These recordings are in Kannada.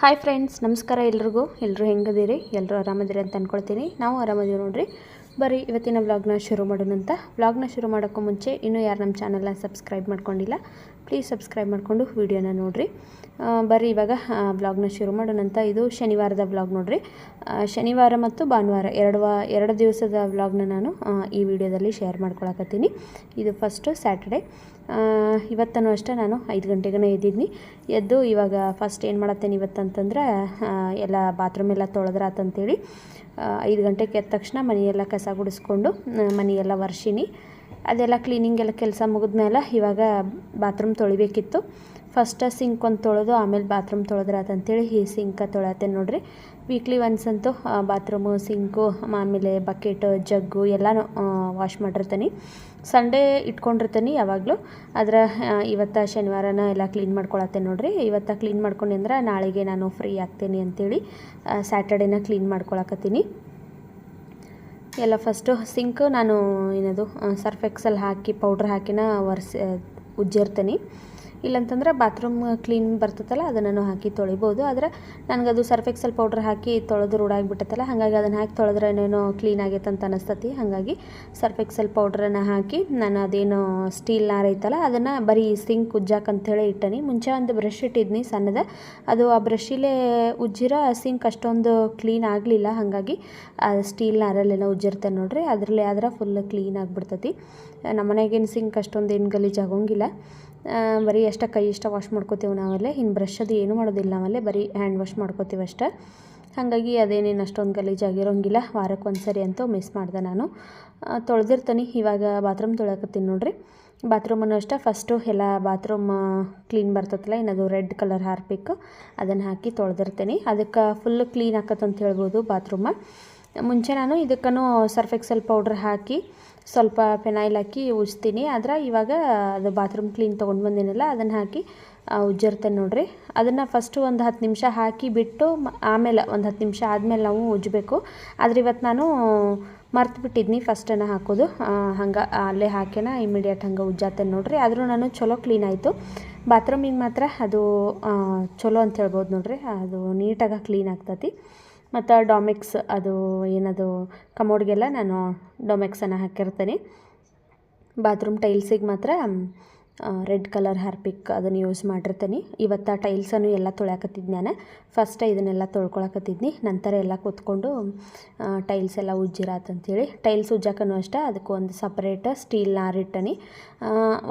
ಹಾಯ್ ಫ್ರೆಂಡ್ಸ್ ನಮಸ್ಕಾರ ಎಲ್ರಿಗೂ. ಎಲ್ಲರೂ ಹೆಂಗದಿರಿ ಎಲ್ಲರೂ ಆರಾಮದಿರಿ ಅಂತ ಅಂದ್ಕೊಳ್ತೀನಿ ನಾವು ಆರಾಮದೀವಿ ನೋಡಿರಿ. ಬರೀ ಇವತ್ತಿನ ವ್ಲಾಗ್ನ ಶುರು ಮಾಡೋಣಂತ ವ್ಲಾಗ್ನ ಶುರು ಮಾಡೋಕ್ಕೂ ಮುಂಚೆ ಇನ್ನೂ ಯಾರು ನಮ್ಮ ಚಾನಲ್ನ ಸಬ್ಸ್ಕ್ರೈಬ್ ಮಾಡ್ಕೊಂಡಿಲ್ಲ ಪ್ಲೀಸ್ ಸಬ್ಸ್ಕ್ರೈಬ್ ಮಾಡಿಕೊಂಡು ವೀಡಿಯೋನ ನೋಡಿರಿ. ಬರ್ರಿ ಇವಾಗ ಬ್ಲಾಗ್ನ ಶುರು ಮಾಡೋಣಂತ ಇದು ಶನಿವಾರದ ಬ್ಲಾಗ್ ನೋಡ್ರಿ. ಶನಿವಾರ ಮತ್ತು ಭಾನುವಾರ ಎರಡು ವಾ, ಎರಡು ದಿವಸದ ಬ್ಲಾಗ್ನ ನಾನು ಈ ವಿಡಿಯೋದಲ್ಲಿ ಶೇರ್ ಮಾಡ್ಕೊಳಕತ್ತೀನಿ. ಇದು ಫಸ್ಟು ಸ್ಯಾಟರ್ಡೆ ಇವತ್ತನೂ ಅಷ್ಟೇ ನಾನು ಐದು ಗಂಟೆಗೇ ಎದ್ದಿದ್ನಿ. ಎದ್ದು ಇವಾಗ ಫಸ್ಟ್ ಏನು ಮಾಡತ್ತೇನೆ ಇವತ್ತಂತಂದ್ರೆ ಎಲ್ಲ ಬಾತ್ರೂಮ್ ಎಲ್ಲ ತೊಳೆದ್ರಾತಂತೇಳಿ ಐದು ಗಂಟೆಗೆ ಎದ್ದ ತಕ್ಷಣ ಮನೆಯೆಲ್ಲ ಕಸ ಗುಡಿಸ್ಕೊಂಡು ಮನೆಯೆಲ್ಲ ವರ್ಷಿನಿ ಅದೆಲ್ಲ ಕ್ಲೀನಿಂಗ್ ಎಲ್ಲ ಕೆಲಸ ಮುಗಿದ್ಮೇಲೆ ಇವಾಗ ಬಾತ್ರೂಮ್ ತೊಳಿಬೇಕಿತ್ತು. ಫಸ್ಟ್ ಸಿಂಕ್ ಒಂದು ತೊಳೆದು, ಆಮೇಲೆ ಬಾತ್ರೂಮ್ ತೊಳೆದ್ರಾತಂತೇಳಿ ಈ ಸಿಂಕ ತೊಳತ್ತೆ ನೋಡ್ರಿ. ವೀಕ್ಲಿ ಒನ್ಸ್ ಅಂತೂ ಬಾತ್ರೂಮು, ಸಿಂಕು, ಆಮೇಲೆ ಬಕೆಟ್ ಜಗ್ಗು ಎಲ್ಲನೂ ವಾಶ್ ಮಾಡಿರ್ತೀನಿ. ಸಂಡೇ ಇಟ್ಕೊಂಡಿರ್ತೀನಿ ಯಾವಾಗಲೂ. ಅದರ ಇವತ್ತು ಶನಿವಾರನ ಎಲ್ಲ ಕ್ಲೀನ್ ಮಾಡ್ಕೊಳತ್ತೆ ನೋಡ್ರಿ. ಇವತ್ತು ಕ್ಲೀನ್ ಮಾಡ್ಕೊಂಡು ಅಂದ್ರೆ ನಾಳೆಗೆ ನಾನು ಫ್ರೀ ಆಗ್ತೀನಿ ಅಂತೇಳಿ ಸ್ಯಾಟರ್ಡೇನ ಕ್ಲೀನ್ ಮಾಡ್ಕೊಳಕತ್ತೀನಿ. ಎಲ್ಲ ಫಸ್ಟು ಸಿಂಕ್ ನಾನು, ಏನದು ಸರ್ಫ್ ಎಕ್ಸಲ್ ಹಾಕಿ ಪೌಡ್ರ್ ಹಾಕಿನ ಒರೆಸಿ ಉಜ್ಜಿರ್ತೀನಿ. ಇಲ್ಲಂತಂದ್ರೆ ಬಾತ್ರೂಮ್ ಕ್ಲೀನ್ ಬರ್ತೈತಲ್ಲ ಅದನ್ನು ಹಾಕಿ ತೊಳಿಬೋದು. ಆದರೆ ಅದು ಸರ್ಫ್ ಎಕ್ಸೆಲ್ ಪೌಡ್ರ್ ಹಾಕಿ ತೊಳೆದು ರೂಢಾಗಿಬಿಟ್ಟತ್ತಲ್ಲ ಹಾಗಾಗಿ ಅದನ್ನು ಹಾಕಿ ತೊಳೆದ್ರೆ ಏನೇನೋ ಕ್ಲೀನ್ ಆಗೈತೆ ಅಂತ ಅನಿಸ್ತತಿ. ಹಾಗಾಗಿ ಸರ್ಫ್ ಎಕ್ಸೆಲ್ ಪೌಡ್ರನ್ನು ಹಾಕಿ ನಾನು ಅದೇನು ಸ್ಟೀಲ್ ನಾರ ಐತಲ್ಲ ಅದನ್ನು ಬರೀ ಸಿಂಕ್ ಉಜ್ಜಾಕಂಥೇಳಿ ಇಟ್ಟನಿ. ಮುಂಚೆ ಒಂದು ಬ್ರಷ್ ಇಟ್ಟಿದ್ನಿ ಸಣ್ಣದ. ಅದು ಆ ಬ್ರಷಿಲೇ ಉಜ್ಜಿರ ಸಿಂಕ್ ಅಷ್ಟೊಂದು ಕ್ಲೀನ್ ಆಗಲಿಲ್ಲ. ಹಾಗಾಗಿ ಆ ಸ್ಟೀಲ್ ನಾರಲ್ಲೆಲ್ಲ ಉಜ್ಜಿರ್ತೇನೆ ನೋಡಿರಿ. ಅದರಲ್ಲಿ ಆದ್ರೆ ಫುಲ್ ಕ್ಲೀನ್ ಆಗಿಬಿಡ್ತತಿ. ನಮ್ಮ ಮನೆಗೇನು ಸಿಂಕ್ ಅಷ್ಟೊಂದು ಏನು ಗಲೀಜು ಆಗೋಂಗಿಲ್ಲ. ಆ, ಬರೀ ಅಷ್ಟೇ ಕೈ ಇಷ್ಟ ವಾಶ್ ಮಾಡ್ಕೋತೀವಿ ನಾವಲ್ಲೇ. ಇನ್ನು ಬ್ರಷ್ ಅದು ಏನೂ ಮಾಡೋದಿಲ್ಲ ನಾವಲ್ಲೇ, ಬರೀ ಹ್ಯಾಂಡ್ ವಾಶ್ ಮಾಡ್ಕೋತೀವಿ ಅಷ್ಟೇ. ಹಾಗಾಗಿ ಅದೇನೇನು ಅಷ್ಟೊಂದು ಗಲೀಜಾಗಿರೋಂಗಿಲ್ಲ ವಾರಕ್ಕೆ ಒಂದು ಸರಿ ಅಂತೂ ಮಿಸ್ ಮಾಡಿದೆ ನಾನು. ತೊಳೆದಿರ್ತೀನಿ. ಇವಾಗ ಬಾತ್ರೂಮ್ ತೊಳ್ಯಾಕತ್ತೀನಿ ನೋಡಿರಿ. ಬಾತ್ರೂಮನ್ನು ಅಷ್ಟೇ ಫಸ್ಟು ಎಲ್ಲ ಬಾತ್ರೂಮ್ ಕ್ಲೀನ್ ಬರ್ತತ್ತಲ್ಲ ಏನದು ರೆಡ್ ಕಲರ್ ಹಾರ್ಪಿಕ್ ಅದನ್ನು ಹಾಕಿ ತೊಳೆದಿರ್ತೀನಿ. ಅದಕ್ಕೆ ಫುಲ್ ಕ್ಲೀನ್ ಆಕತ್ತಂತ ಹೇಳ್ಬೋದು ಬಾತ್ರೂಮ ಮುಂಚೆ ನಾನು ಇದಕ್ಕೂ ಸರ್ಫ್ ಪೌಡ್ರ್ ಹಾಕಿ ಸ್ವಲ್ಪ ಫೆನಾಯ್ಲ್ ಹಾಕಿ ಉಜ್ತೀನಿ. ಆದ್ರೆ ಇವಾಗ ಅದು ಬಾತ್ರೂಮ್ ಕ್ಲೀನ್ ತೊಗೊಂಡು ಬಂದಿನಲ್ಲ, ಅದನ್ನು ಹಾಕಿ ಉಜ್ಜಿರ್ತೇನೆ ನೋಡ್ರಿ. ಅದನ್ನು ಫಸ್ಟು ಒಂದು ಹತ್ತು ನಿಮಿಷ ಹಾಕಿ ಬಿಟ್ಟು ಆಮೇಲೆ ಒಂದು ಹತ್ತು ನಿಮಿಷ ಆದಮೇಲೆ ನಾವು ಉಜ್ಜಬೇಕು. ಆದರೆ ಇವತ್ತು ನಾನು ಮರ್ತು ಬಿಟ್ಟಿದ್ನಿ ಫಸ್ಟನ್ನು ಹಾಕೋದು. ಹಂಗೆ ಅಲ್ಲೇ ಹಾಕ್ಯನ ಇಮಿಡಿಯೇಟ್ ಹಂಗೆ ಉಜ್ಜಾತೇನೆ ನೋಡ್ರಿ. ಆದರೂ ನಾನು ಚಲೋ ಕ್ಲೀನ್ ಆಯಿತು. ಬಾತ್ರೂಮಿಗೆ ಮಾತ್ರ ಅದು ಚಲೋ ಅಂತ ಹೇಳ್ಬೋದು ನೋಡ್ರಿ. ಅದು ನೀಟಾಗಿ ಕ್ಲೀನ್ ಆಗ್ತತಿ. ಮತ್ತು ಡಾಮಿಕ್ಸ್ ಅದು ಏನದು, ಕಮೋಡ್ಗೆಲ್ಲ ನಾನು ಡೊಮೆಕ್ಸನ್ನು ಹಾಕಿರ್ತೀನಿ. ಬಾತ್ರೂಮ್ ಟೈಲ್ಸಿಗೆ ಮಾತ್ರ ರೆಡ್ ಕಲರ್ ಹಾರ್ಪಿಕ್ ಅದನ್ನು ಯೂಸ್ ಮಾಡಿರ್ತೀನಿ. ಇವತ್ತು ಆ ಟೈಲ್ಸನ್ನು ಎಲ್ಲ ತೊಳ್ಯಾಕತ್ತಿದ್ದು ನಾನು. ಫಸ್ಟ್ ಇದನ್ನೆಲ್ಲ ತೊಳ್ಕೊಳಕತ್ತಿದ್ನಿ. ನಂತರ ಎಲ್ಲ ಕೂತ್ಕೊಂಡು ಟೈಲ್ಸ್ ಎಲ್ಲ ಉಜ್ಜಿರಾತಂತೇಳಿ ಟೈಲ್ಸ್ ಉಜ್ಜಾಕನು ಅಷ್ಟೇ, ಅದಕ್ಕೆ ಒಂದು ಸಪ್ರೇಟ್ ಸ್ಟೀಲ್ ನಾರಿಟ್ಟನಿ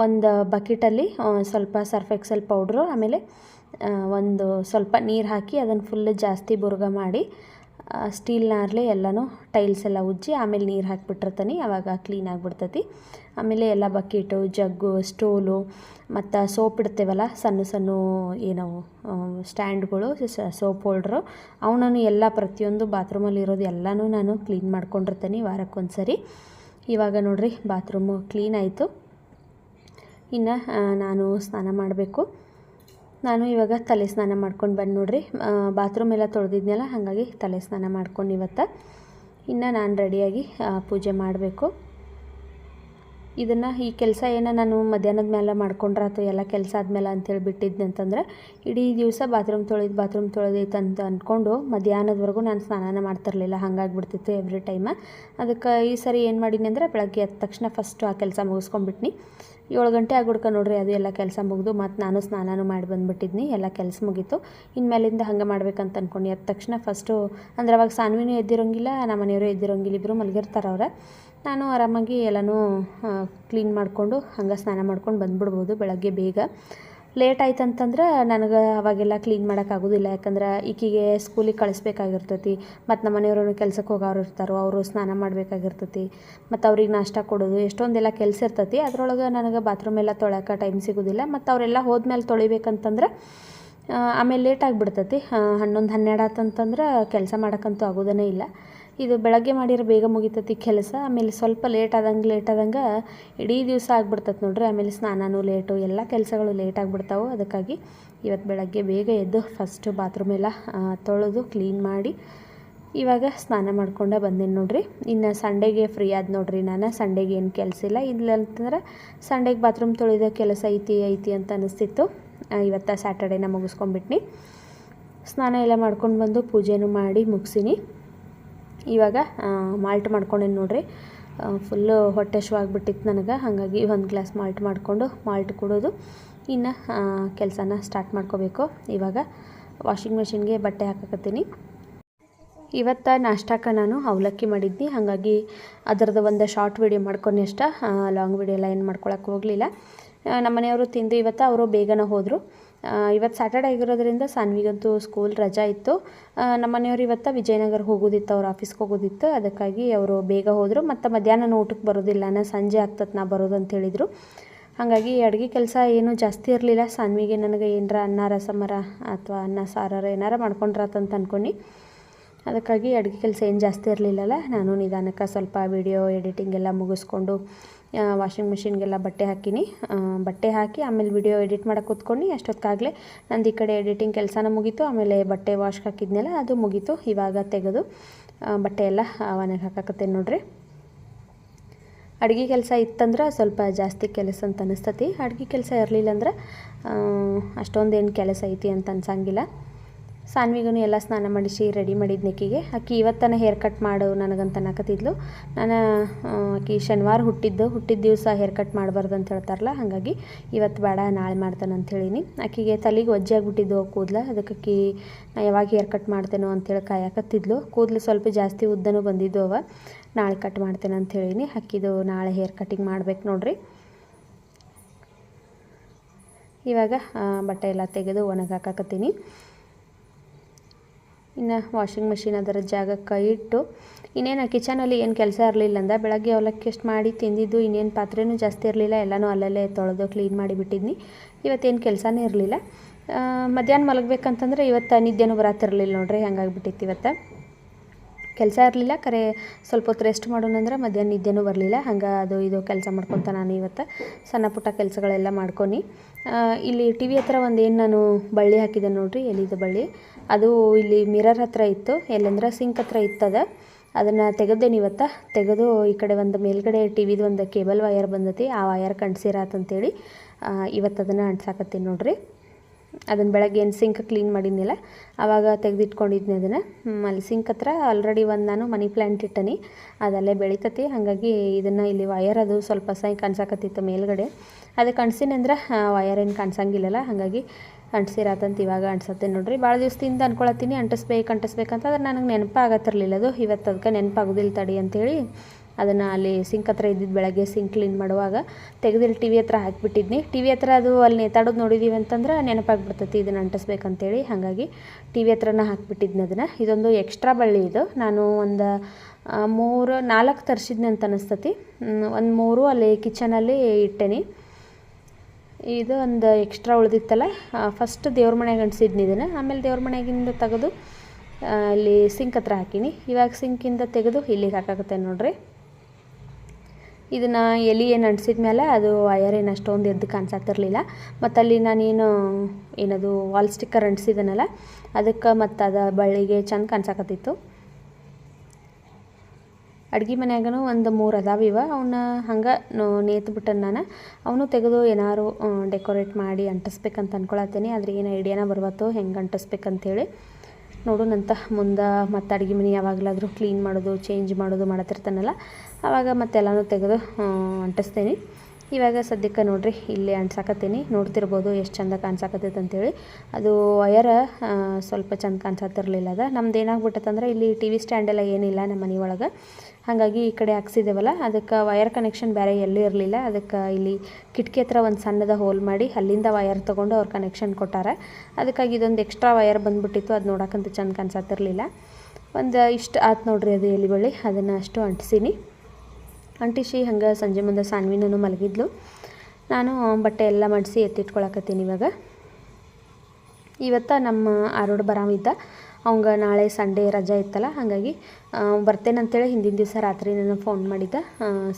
ಒಂದು ಬಕೆಟಲ್ಲಿ ಸ್ವಲ್ಪ ಸರ್ಫ್ ಎಕ್ಸೆಲ್ ಪೌಡ್ರು ಆಮೇಲೆ ಒಂದು ಸ್ವಲ್ಪ ನೀರು ಹಾಕಿ ಅದನ್ನು ಫುಲ್ ಜಾಸ್ತಿ ಬುರ್ಗ ಮಾಡಿ ಸ್ಟೀಲ್ನಾರ್ಲೆ ಎಲ್ಲನೂ ಟೈಲ್ಸ್ ಎಲ್ಲ ಉಜ್ಜಿ ಆಮೇಲೆ ನೀರು ಹಾಕಿಬಿಟ್ಟಿರ್ತಾನೆ ಆವಾಗ ಕ್ಲೀನ್ ಆಗಿಬಿಡ್ತೈತಿ. ಆಮೇಲೆ ಎಲ್ಲ ಬಕೆಟು ಜಗ್ಗು ಸ್ಟೋಲು ಮತ್ತು ಸೋಪ್ ಇಡ್ತೇವಲ್ಲ, ಸಣ್ಣ ಸಣ್ಣ ಏನೋ ಸ್ಟ್ಯಾಂಡ್ಗಳು ಸೋಪ್ ಹೋಲ್ಡ್ರು ಅವನನ್ನು ಎಲ್ಲ ಪ್ರತಿಯೊಂದು ಬಾತ್ರೂಮಲ್ಲಿ ಇರೋದು ಎಲ್ಲನೂ ನಾನು ಕ್ಲೀನ್ ಮಾಡ್ಕೊಂಡಿರ್ತೀನಿ ವಾರಕ್ಕೊಂದ್ಸರಿ. ಇವಾಗ ನೋಡಿರಿ ಬಾತ್ರೂಮು ಕ್ಲೀನ್ ಆಯಿತು. ಇನ್ನು ನಾನು ಸ್ನಾನ ಮಾಡಬೇಕು. ನಾನು ಇವಾಗ ತಲೆ ಸ್ನಾನ ಮಾಡ್ಕೊಂಡು ಬಂದು ನೋಡಿರಿ. ಬಾತ್ರೂಮ್ ಎಲ್ಲ ತೊಳೆದಿದ್ನಲ್ಲ, ಹಾಗಾಗಿ ತಲೆ ಸ್ನಾನ ಮಾಡ್ಕೊಂಡು ಇವತ್ತು. ಇನ್ನು ನಾನು ರೆಡಿಯಾಗಿ ಪೂಜೆ ಮಾಡಬೇಕು. ಇದನ್ನು ಈ ಕೆಲಸ ಏನೋ ನಾನು ಮಧ್ಯಾಹ್ನದ ಮೇಲೆ ಮಾಡ್ಕೊಂಡ್ರೆ ಅಥವಾ ಎಲ್ಲ ಕೆಲಸ ಆದಮೇಲೆ ಅಂತೇಳಿ ಬಿಟ್ಟಿದ್ದೆ ಅಂತಂದ್ರೆ, ಇಡೀ ದಿವಸ ಬಾತ್ರೂಮ್ ತೊಳೆದು ಬಾತ್ರೂಮ್ ತೊಳೆದೈತೆ ಅಂತ ಅಂದ್ಕೊಂಡು ಮಧ್ಯಾಹ್ನದವರೆಗೂ ನಾನು ಸ್ನಾನ ಮಾಡ್ತಿರ್ಲಿಲ್ಲ. ಹಾಗಾಗ್ಬಿಡ್ತಿತ್ತು ಎವ್ರಿ ಟೈಮ ಅದಕ್ಕೆ ಈ ಸರಿ ಏನು ಮಾಡೀನಿ ಅಂದರೆ ಬೆಳಗ್ಗೆ ಎದ್ದ ತಕ್ಷಣ ಫಸ್ಟು ಆ ಕೆಲಸ ಮುಗಿಸ್ಕೊಂಡ್ಬಿಟ್ನಿ. ಏಳು ಗಂಟೆ ಆಗ್ಬಿಡ್ಕ ನೋಡ್ರಿ, ಅದು ಎಲ್ಲ ಕೆಲಸ ಮುಗಿದು ಮತ್ತು ನಾನು ಸ್ನಾನನೂ ಮಾಡಿ ಬಂದುಬಿಟ್ಟಿದ್ನಿ, ಎಲ್ಲ ಕೆಲಸ ಮುಗೀತು. ಇನ್ಮೇಲಿಂದ ಹಂಗೆ ಮಾಡ್ಬೇಕಂತ ಅಂದ್ಕೊಂಡು ಎದ್ದ ತಕ್ಷಣ ಫಸ್ಟು ಅಂದ್ರೆ ಅವಾಗ ಸಾನ್ವಿನೂ ಎದ್ದಿರೋಂಗಿಲ್ಲ ನಮ್ಮ ಮನೆಯವರು ಎದ್ದಿರೋಂಗಿಲ್ಲ ಇಬ್ಬರು ಮಲಗಿರ್ತಾರೆ ಅವ್ರೆ. ನಾನು ಆರಾಮಾಗಿ ಎಲ್ಲನೂ ಕ್ಲೀನ್ ಮಾಡಿಕೊಂಡು ಹಂಗೆ ಸ್ನಾನ ಮಾಡ್ಕೊಂಡು ಬಂದುಬಿಡ್ಬೋದು ಬೆಳಗ್ಗೆ ಬೇಗ. ಲೇಟ್ ಆಯ್ತು ಅಂತಂದ್ರೆ ನನಗೆ ಅವಾಗೆಲ್ಲ ಕ್ಲೀನ್ ಮಾಡೋಕ್ಕಾಗೋದಿಲ್ಲ ಯಾಕಂದ್ರೆ ಈಕಿಗೆ ಸ್ಕೂಲಿಗೆ ಕಳಿಸ್ಬೇಕಾಗಿರ್ತೈತಿ. ಮತ್ತು ನಮ್ಮ ಮನೆಯವರು ಕೆಲ್ಸಕ್ಕೆ ಹೋಗೋರು ಇರ್ತಾರೋ. ಅವರು ಸ್ನಾನ ಮಾಡಬೇಕಾಗಿರ್ತೈತಿ. ಮತ್ತು ಅವ್ರಿಗೆ ನಾಷ್ಟ ಕೊಡೋದು ಎಷ್ಟೊಂದೆಲ್ಲ ಕೆಲಸ ಇರ್ತೈತಿ. ಅದ್ರೊಳಗೆ ನನಗೆ ಬಾತ್ರೂಮ್ ಎಲ್ಲ ತೊಳ್ಯಾಕ ಟೈಮ್ ಸಿಗೋದಿಲ್ಲ. ಮತ್ತು ಅವರೆಲ್ಲ ಹೋದ್ಮೇಲೆ ತೊಳಿಬೇಕಂತಂದ್ರೆ ಆಮೇಲೆ ಲೇಟ್ ಆಗಿಬಿಡ್ತೈತಿ. ಹನ್ನೊಂದು ಹನ್ನೆರಡು ಆತಂತಂದ್ರೆ ಕೆಲಸ ಮಾಡೋಕ್ಕಂತೂ ಆಗೋದೇ ಇಲ್ಲ. ಇದು ಬೆಳಗ್ಗೆ ಮಾಡಿರೋ ಬೇಗ ಮುಗಿತೈತಿ ಕೆಲಸ. ಆಮೇಲೆ ಸ್ವಲ್ಪ ಲೇಟ್ ಆದಂಗೆ ಲೇಟ್ ಆದಂಗೆ ಇಡೀ ದಿವಸ ಆಗ್ಬಿಡ್ತೈತೆ ನೋಡ್ರಿ. ಆಮೇಲೆ ಸ್ನಾನನೂ ಲೇಟು ಎಲ್ಲ ಕೆಲಸಗಳು ಲೇಟ್ ಆಗಿಬಿಡ್ತಾವೆ. ಅದಕ್ಕಾಗಿ ಇವತ್ತು ಬೆಳಗ್ಗೆ ಬೇಗ ಎದ್ದು ಫಸ್ಟು ಬಾತ್ರೂಮ್ ಎಲ್ಲ ತೊಳೆದು ಕ್ಲೀನ್ ಮಾಡಿ ಇವಾಗ ಸ್ನಾನ ಮಾಡ್ಕೊಂಡೆ ಬಂದೇನೆ ನೋಡ್ರಿ. ಇನ್ನು ಸಂಡೇಗೆ ಫ್ರೀ ಆದ ನೋಡ್ರಿ ನಾನು. ಸಂಡೇಗೆ ಏನು ಕೆಲಸ ಇಲ್ಲ. ಇಲ್ಲ ಅಂತಂದ್ರೆ ಸಂಡೇಗೆ ಬಾತ್ರೂಮ್ ತೊಳೆದ ಕೆಲಸ ಐತಿ ಐತಿ ಅಂತ ಅನಿಸ್ತಿತ್ತು. ಇವತ್ತು ಸ್ಯಾಟರ್ಡೇನ ಮುಗಿಸ್ಕೊಂಡ್ಬಿಟ್ನಿ. ಸ್ನಾನ ಎಲ್ಲ ಮಾಡ್ಕೊಂಡು ಬಂದು ಪೂಜೆನೂ ಮಾಡಿ ಮುಗಿಸಿನಿ. ಇವಾಗ ಮಾಲ್ಟ್ ಮಾಡ್ಕೊಂಡೇನು ನೋಡ್ರಿ. ಫುಲ್ಲು ಹೊಟ್ಟೆ ಆಗ್ಬಿಟ್ಟಿತ್ತು ನನಗೆ. ಹಾಗಾಗಿ ಒಂದು ಗ್ಲಾಸ್ ಮಾಲ್ಟ್ ಮಾಡಿಕೊಂಡು ಮಾಲ್ಟ್ ಕೊಡೋದು. ಇನ್ನು ಕೆಲಸನ ಸ್ಟಾರ್ಟ್ ಮಾಡ್ಕೋಬೇಕು. ಇವಾಗ ವಾಷಿಂಗ್ ಮೆಷಿನ್ಗೆ ಬಟ್ಟೆ ಹಾಕಕತ್ತೀನಿ. ಇವತ್ತು ನಾಷ್ಟಕ್ಕೆ ನಾನು ಅವಲಕ್ಕಿ ಮಾಡಿದ್ನಿ. ಹಾಗಾಗಿ ಅದರದ್ದು ಒಂದು ಶಾರ್ಟ್ ವೀಡಿಯೋ ಮಾಡ್ಕೊಂಡು ಅಷ್ಟ. ಲಾಂಗ್ ವೀಡಿಯೋ ಎಲ್ಲ ಏನು ಮಾಡ್ಕೊಳಕ್ಕೆ ಹೋಗಲಿಲ್ಲ. ನಮ್ಮ ಮನೆಯವರು ತಿಂದು ಇವತ್ತು ಅವರು ಬೇಗನೆ ಹೋದರು. ಇವತ್ತು ಸ್ಯಾಟರ್ಡೆ ಆಗಿರೋದ್ರಿಂದ ಸಾನ್ವಿಗಂತೂ ಸ್ಕೂಲ್ ರಜಾ ಇತ್ತು. ನಮ್ಮ ಮನೆಯವರು ಇವತ್ತು ವಿಜಯನಗರ ಹೋಗೋದಿತ್ತು, ಅವ್ರ ಆಫೀಸ್ಗೆ ಹೋಗೋದಿತ್ತು. ಅದಕ್ಕಾಗಿ ಅವರು ಬೇಗ ಹೋದರು. ಮತ್ತು ಮಧ್ಯಾಹ್ನ ಊಟಕ್ಕೆ ಬರೋದಿಲ್ಲ ನಾನು ಸಂಜೆ ಆಗ್ತದೆ ನಾ ಬರೋದು ಅಂತ ಹೇಳಿದರು. ಹಾಗಾಗಿ ಅಡುಗೆ ಕೆಲಸ ಏನು ಜಾಸ್ತಿ ಇರಲಿಲ್ಲ. ಸಾನ್ವಿಗೆ ನನಗೆ ಏನಾರ ಅನ್ನ, ರಸಮರ ಅಥವಾ ಅನ್ನ, ಸಾರಾರ ಏನಾರ ಮಾಡ್ಕೊಂಡ್ರಾತಂತ ಅಂದ್ಕೊಂಡು ಅದಕ್ಕಾಗಿ ಅಡುಗೆ ಕೆಲಸ ಏನು ಜಾಸ್ತಿ ಇರಲಿಲ್ಲಲ್ಲ, ನಾನು ನಿಧಾನಕ್ಕೆ ಸ್ವಲ್ಪ ವೀಡಿಯೋ ಎಡಿಟಿಂಗ್ ಎಲ್ಲ ಮುಗಿಸ್ಕೊಂಡು ವಾಷಿಂಗ್ ಮಿಷಿನ್ಗೆಲ್ಲ ಬಟ್ಟೆ ಹಾಕಿನಿ. ಬಟ್ಟೆ ಹಾಕಿ ಆಮೇಲೆ ವಿಡಿಯೋ ಎಡಿಟ್ ಮಾಡೋಕೆ ಕೂತ್ಕೊಂಡು ಅಷ್ಟೊತ್ತಾಗಲೇ ನಂದು ಈ ಕಡೆ ಎಡಿಟಿಂಗ್ ಕೆಲಸನ ಮುಗೀತು, ಆಮೇಲೆ ಬಟ್ಟೆ ವಾಶ್ಗೆ ಹಾಕಿದ್ನೆಲ್ಲ, ಅದು ಮುಗೀತು, ಇವಾಗ ತೆಗೆದು ಬಟ್ಟೆ ಎಲ್ಲ ಒಣಗಿ ಹಾಕಕತ್ತೇನೆ ನೋಡ್ರಿ. ಅಡುಗೆ ಕೆಲಸ ಇತ್ತಂದ್ರೆ ಸ್ವಲ್ಪ ಜಾಸ್ತಿ ಕೆಲಸ ಅಂತ ಅನಿಸ್ತತಿ. ಅಡುಗೆ ಕೆಲಸ ಇರಲಿಲ್ಲ ಅಂದ್ರೆ ಅಷ್ಟೊಂದೇನು ಕೆಲಸ ಐತಿ ಅಂತ ಅನ್ಸಂಗಿಲ್ಲ. ಸಾನ್ವಿಗೂ ಎಲ್ಲ ಸ್ನಾನ ಮಾಡಿಸಿ ರೆಡಿ ಮಾಡಿದ್ದು ನೆಕ್ಕಿಗೆ ಆಕಿ ಇವತ್ತನ ಹೇರ್ ಕಟ್ ಮಾಡು ನನಗಂತ ಅನ್ನಕತ್ತಿದ್ಲು. ನಾನು ಆಕಿ ಶನಿವಾರ ಹುಟ್ಟಿದ್ದು. ಹುಟ್ಟಿದ ದಿವಸ ಹೇರ್ ಕಟ್ ಮಾಡಬಾರ್ದು ಅಂತ ಹೇಳ್ತಾರಲ್ಲ, ಹಾಗಾಗಿ ಇವತ್ತು ಬೇಡ, ನಾಳೆ ಮಾಡ್ತಾನೆ ಅಂತ ಹೇಳಿನಿ. ಆಕಿಗೆ ತಲೆಗೆ ಒಜ್ಜೆ ಆಗಿಬಿಟ್ಟಿದ್ದು ಕೂದಲು. ಅದಕ್ಕೆ ಆಕಿ, ನಾ ಯಾವಾಗ ಹೇರ್ ಕಟ್ ಮಾಡ್ತೇನೋ ಅಂತೇಳಿ ಕಾಯಕತ್ತಿದ್ಲು. ಕೂದಲು ಸ್ವಲ್ಪ ಜಾಸ್ತಿ ಉದ್ದನೂ ಬಂದಿದ್ದು ಅವ. ನಾಳೆ ಕಟ್ ಮಾಡ್ತೇನೆ ಅಂತ ಹೇಳಿನಿ. ಅಕ್ಕಿದು ನಾಳೆ ಹೇರ್ ಕಟಿಂಗ್ ಮಾಡ್ಬೇಕು ನೋಡ್ರಿ. ಇವಾಗ ಬಟ್ಟೆ ಎಲ್ಲ ತೆಗೆದು ಒಣಗಾಕತ್ತೀನಿ ಇನ್ನು ವಾಷಿಂಗ್ ಮಿಷಿನ್ ಅದರ ಜಾಗಕ್ಕೆ ಇಟ್ಟು, ಇನ್ನೇನು ಕಿಚನಲ್ಲಿ ಏನು ಕೆಲಸ ಇರಲಿಲ್ಲ ಅಂದ, ಬೆಳಗ್ಗೆ ಅವಲಕ್ಕಿ ಎಷ್ಟು ಮಾಡಿ ತಿಂದಿದ್ದು, ಇನ್ನೇನು ಪಾತ್ರೆನೂ ಜಾಸ್ತಿ ಇರಲಿಲ್ಲ, ಎಲ್ಲನೂ ಅಲ್ಲಲ್ಲೇ ತೊಳೆದು ಕ್ಲೀನ್ ಮಾಡಿಬಿಟ್ಟಿದ್ನಿ ಇವತ್ತೇನು ಕೆಲಸನೇ ಇರಲಿಲ್ಲ. ಮಧ್ಯಾಹ್ನ ಮಲಗಬೇಕಂತಂದ್ರೆ ಇವತ್ತು ನಿದ್ದೆನೂ ಬರತ್ತಿರಲಿಲ್ಲ ನೋಡ್ರಿ, ಹಂಗಾಗ್ಬಿಟ್ಟಿತ್ತು ಇವತ್ತು. ಕೆಲಸ ಇರಲಿಲ್ಲ, ಕರೆ ಸ್ವಲ್ಪ ಹೊತ್ತು ರೆಸ್ಟ್ ಮಾಡೋಣಂದ್ರೆ ಮಧ್ಯಾಹ್ನ ನಿದ್ದೆನೂ ಬರಲಿಲ್ಲ, ಹಂಗೆ ಅದು ಇದು ಕೆಲಸ ಮಾಡ್ಕೊತ ನಾನು ಇವತ್ತು ಸಣ್ಣ ಪುಟ್ಟ ಕೆಲಸಗಳೆಲ್ಲ ಮಾಡ್ಕೊನಿ. ಇಲ್ಲಿ ಟಿ ವಿ ಹತ್ರ ಒಂದು ಏನು ನಾನು ಬಳ್ಳಿ ಹಾಕಿದೆ ನೋಡಿರಿ ಎಲ್ಲಿದು ಬಳ್ಳಿ. ಅದು ಇಲ್ಲಿ ಮಿರರ್ ಹತ್ರ ಇತ್ತು. ಎಲ್ಲಂದ್ರೆ ಸಿಂಕ್ ಹತ್ರ ಇತ್ತದ. ಅದನ್ನು ತೆಗೆದೇನು ಇವತ್ತು ತೆಗೆದು ಈ ಕಡೆ ಒಂದು ಮೇಲ್ಗಡೆ ಟಿ ವಿದು ಒಂದು ಕೇಬಲ್ ವಯರ್ ಬಂದತಿ. ಆ ವಯರ್ ಕಂಡ್ಸಿರತ್ತಂತೇಳಿ ಇವತ್ತು ಅದನ್ನು ಅಂಟ್ಸಾಕತ್ತೀನಿ ನೋಡಿರಿ. ಅದನ್ನು ಬೆಳಗ್ಗೆ ಏನು ಸಿಂಕ್ ಕ್ಲೀನ್ ಮಾಡಿದ್ನಿಲ್ಲ ಆವಾಗ ತೆಗೆದಿಟ್ಕೊಂಡಿದ್ನಿ ಅದನ್ನು. ಅಲ್ಲಿ ಸಿಂಕ್ ಹತ್ರ ಆಲ್ರೆಡಿ ಒಂದು ನಾನು ಮನಿ ಪ್ಲ್ಯಾಂಟ್ ಇಟ್ಟನಿ. ಅದಲ್ಲೇ ಬೆಳೀತತಿ. ಹಾಗಾಗಿ ಇದನ್ನು ಇಲ್ಲಿ ವಯರ್ ಅದು ಸ್ವಲ್ಪ ಸೈ ಕಾಣಿಸಾಕತ್ತಿತ್ತು ಮೇಲ್ಗಡೆ. ಅದು ಕಣ್ಸಿನಂದ್ರೆ ವಯರ್ ಏನು ಕಾಣಿಸಂಗಿಲ್ಲಲ್ಲ. ಹಾಗಾಗಿ ಅಂಟಿಸಿರಾತಂತ ಇವಾಗ ಅಂಟ್ಸತ್ತೆ ನೋಡ್ರಿ. ಭಾಳ ದಿವಸದಿಂದ ಅನ್ಕೊಳತ್ತೀನಿ, ಅಂಟಿಸ್ಬೇಕು, ಅಂಟಿಸ್ಬೇಕಂತ ಅದ್ರ ನನಗೆ ನೆನಪಾಗತ್ತಿರಲಿಲ್ಲ ಅದು. ಇವತ್ತು ಅದಕ್ಕೆ ನೆನಪಾಗೋದಿಲ್ಲ ತಡಿ ಅಂಥೇಳಿ ಅದನ್ನು ಅಲ್ಲಿ ಸಿಂಕ್ ಹತ್ರ ಇದ್ದಿದ್ದು ಬೆಳಗ್ಗೆ ಸಿಂಕ್ ಕ್ಲೀನ್ ಮಾಡುವಾಗ ತೆಗೆದಿಲ್ಲಿ ಟಿ ವಿ ಹತ್ರ ಹಾಕಿಬಿಟ್ಟಿದ್ನಿ. ಟಿ ವಿ ಹತ್ರ ಅದು ಅಲ್ಲಿ ನೇತಾಡೋದು ನೋಡಿದ್ದೀವಿ ಅಂತಂದ್ರೆ ನೆನಪಾಗ್ಬಿಡ್ತೈತಿ ಇದನ್ನು ಅಂಟಿಸ್ಬೇಕಂತೇಳಿ. ಹಾಗಾಗಿ ಟಿ ವಿ ಹತ್ರನ ಹಾಕಿಬಿಟ್ಟಿದ್ನಿ ಅದನ್ನು. ಇದೊಂದು ಎಕ್ಸ್ಟ್ರಾ ಬಳ್ಳಿ ಇದು. ನಾನು ಒಂದು ಮೂರು, ನಾಲ್ಕು ತರಿಸಿದ್ನಿ ಅಂತ ಅನಿಸ್ತತಿ. ಒಂದು ಮೂರು ಅಲ್ಲಿ ಕಿಚನಲ್ಲಿ ಇಟ್ಟೇನಿ. ಇದು ಒಂದು ಎಕ್ಸ್ಟ್ರಾ ಉಳಿದಿತ್ತಲ್ಲ ಫಸ್ಟ್ ದೇವ್ರ ಮನೆಯಾಗ ಅಂಟಿಸಿದ್ನಿ ಇದನ್ನು. ಆಮೇಲೆ ದೇವ್ರ ಮನೆಯಾಗಿಂದ ತೆಗೆದು ಅಲ್ಲಿ ಸಿಂಕ್ ಹತ್ರ ಹಾಕೀನಿ. ಇವಾಗ ಸಿಂಕಿಂದ ತೆಗೆದು ಇಲ್ಲಿಗೆ ಹಾಕಾಕತ್ತೆ ನೋಡ್ರಿ. ಇದನ್ನು ಎಲೆ ಏನು ಅಂಟಿಸಿದ ಮೇಲೆ ಅದು ವಯರ್ ಏನು ಅಷ್ಟೊಂದು ಎದ್ದು ಕಾಣಿಸತ್ತಿರಲಿಲ್ಲ. ಮತ್ತು ಅಲ್ಲಿ ನಾನೇನು ಏನದು ವಾಲ್ ಸ್ಟಿಕ್ಕರ್ ಅಂಟಿಸಿದನಲ್ಲ, ಅದಕ್ಕೆ ಮತ್ತು ಅದು ಬಳ್ಳಿಗೆ ಚೆಂದ ಕಾಣಿಸಕತ್ತಿತ್ತು. ಅಡ್ಗೆ ಮನ್ಯಾಗನು ಒಂದು ಮೂರು ಅದಾವ ಇವ. ಅವನ್ನ ಹಂಗೆ ನೇತು ನಾನು. ಅವನು ತೆಗೆದು ಏನಾರು ಡೆಕೋರೇಟ್ ಮಾಡಿ ಅಂಟಿಸ್ಬೇಕಂತ ಅಂದ್ಕೊಳತ್ತೀನಿ ಆದರೆ ಏನು ಐಡಿಯಾನ ಬರ್ಬತ್ತು ಹೆಂಗೆ ಅಂಟಿಸ್ಬೇಕಂತೇಳಿ ನೋಡೋಣಂತ ಮುಂದೆ ಮತ್ತು ಅಡುಗೆ ಮನೆ ಯಾವಾಗಲಾದರೂ ಕ್ಲೀನ್ ಮಾಡೋದು ಚೇಂಜ್ ಮಾಡೋದು ಮಾಡತ್ತಿರ್ತಾನಲ್ಲ. ಆವಾಗ ಮತ್ತೆಲ್ಲನೂ ತೆಗೆದು ಅಂಟಿಸ್ತೀನಿ. ಇವಾಗ ಸದ್ಯಕ್ಕೆ ನೋಡಿರಿ, ಇಲ್ಲಿ ಅಂಟ್ಸಾಕತ್ತೀನಿ ನೋಡ್ತಿರ್ಬೋದು ಎಷ್ಟು ಚಂದ ಕಾಣಿಸಾಕತ್ತೈತೆ ಅಂತೇಳಿ. ಅದು ವಯರ ಸ್ವಲ್ಪ ಚಂದ ಕಾಣಿಸತ್ತಿರಲಿಲ್ಲ ಅದ. ನಮ್ದು ಏನಾಗ್ಬಿಟ್ಟತ್ತಂದ್ರೆ ಇಲ್ಲಿ ಟಿ ವಿ ಸ್ಟ್ಯಾಂಡೆಲ್ಲ ಏನಿಲ್ಲ ನಮ್ಮ ಮನೆ ಒಳಗೆ. ಹಾಗಾಗಿ ಈ ಕಡೆ ಹಾಕ್ಸಿದ್ದೇವಲ್ಲ ಅದಕ್ಕೆ ವಯರ್ ಕನೆಕ್ಷನ್ ಬೇರೆ ಎಲ್ಲೂ ಇರಲಿಲ್ಲ. ಅದಕ್ಕೆ ಇಲ್ಲಿ ಕಿಟಕಿ ಹತ್ರ ಒಂದು ಸಣ್ಣದ ಹೋಲ್ ಮಾಡಿ ಅಲ್ಲಿಂದ ವಯರ್ ತೊಗೊಂಡು ಅವ್ರು ಕನೆಕ್ಷನ್ ಕೊಟ್ಟಾರ. ಅದಕ್ಕಾಗಿ ಇದೊಂದು ಎಕ್ಸ್ಟ್ರಾ ವಯರ್ ಬಂದುಬಿಟ್ಟಿತ್ತು. ಅದು ನೋಡೋಕ್ಕಂತೂ ಚೆಂದ ಕಾಣಿಸತ್ತಿರಲಿಲ್ಲ ಒಂದು ಇಷ್ಟು ಆತು ನೋಡ್ರಿ ಅದು ಎಲ್ಲಿ ಬಳ್ಳಿ. ಅದನ್ನು ಅಷ್ಟು ಅಂಟಿಸೀನಿ. ಅಂಟಿಸಿ ಹಂಗೆ ಸಂಜೆ ಮುಂದೆ ಸಾನ್ವಿನೂ ಮಲಗಿದ್ಲು. ನಾನು ಬಟ್ಟೆ ಎಲ್ಲ ಮಡಿಸಿ ಎತ್ತಿಟ್ಕೊಳಕತ್ತೀನಿ ಇವಾಗ. ಇವತ್ತು ನಮ್ಮ ಆರೋಡ್ ಬರಾಮಿದ್ದ ಅವಂಗೆ ನಾಳೆ ಸಂಡೇ ರಜಾ ಇತ್ತಲ್ಲ, ಹಾಗಾಗಿ ಬರ್ತೇನಂತೇಳಿ ಹಿಂದಿನ ದಿವಸ ರಾತ್ರಿ ನಾನು ಫೋನ್ ಮಾಡಿದ್ದ.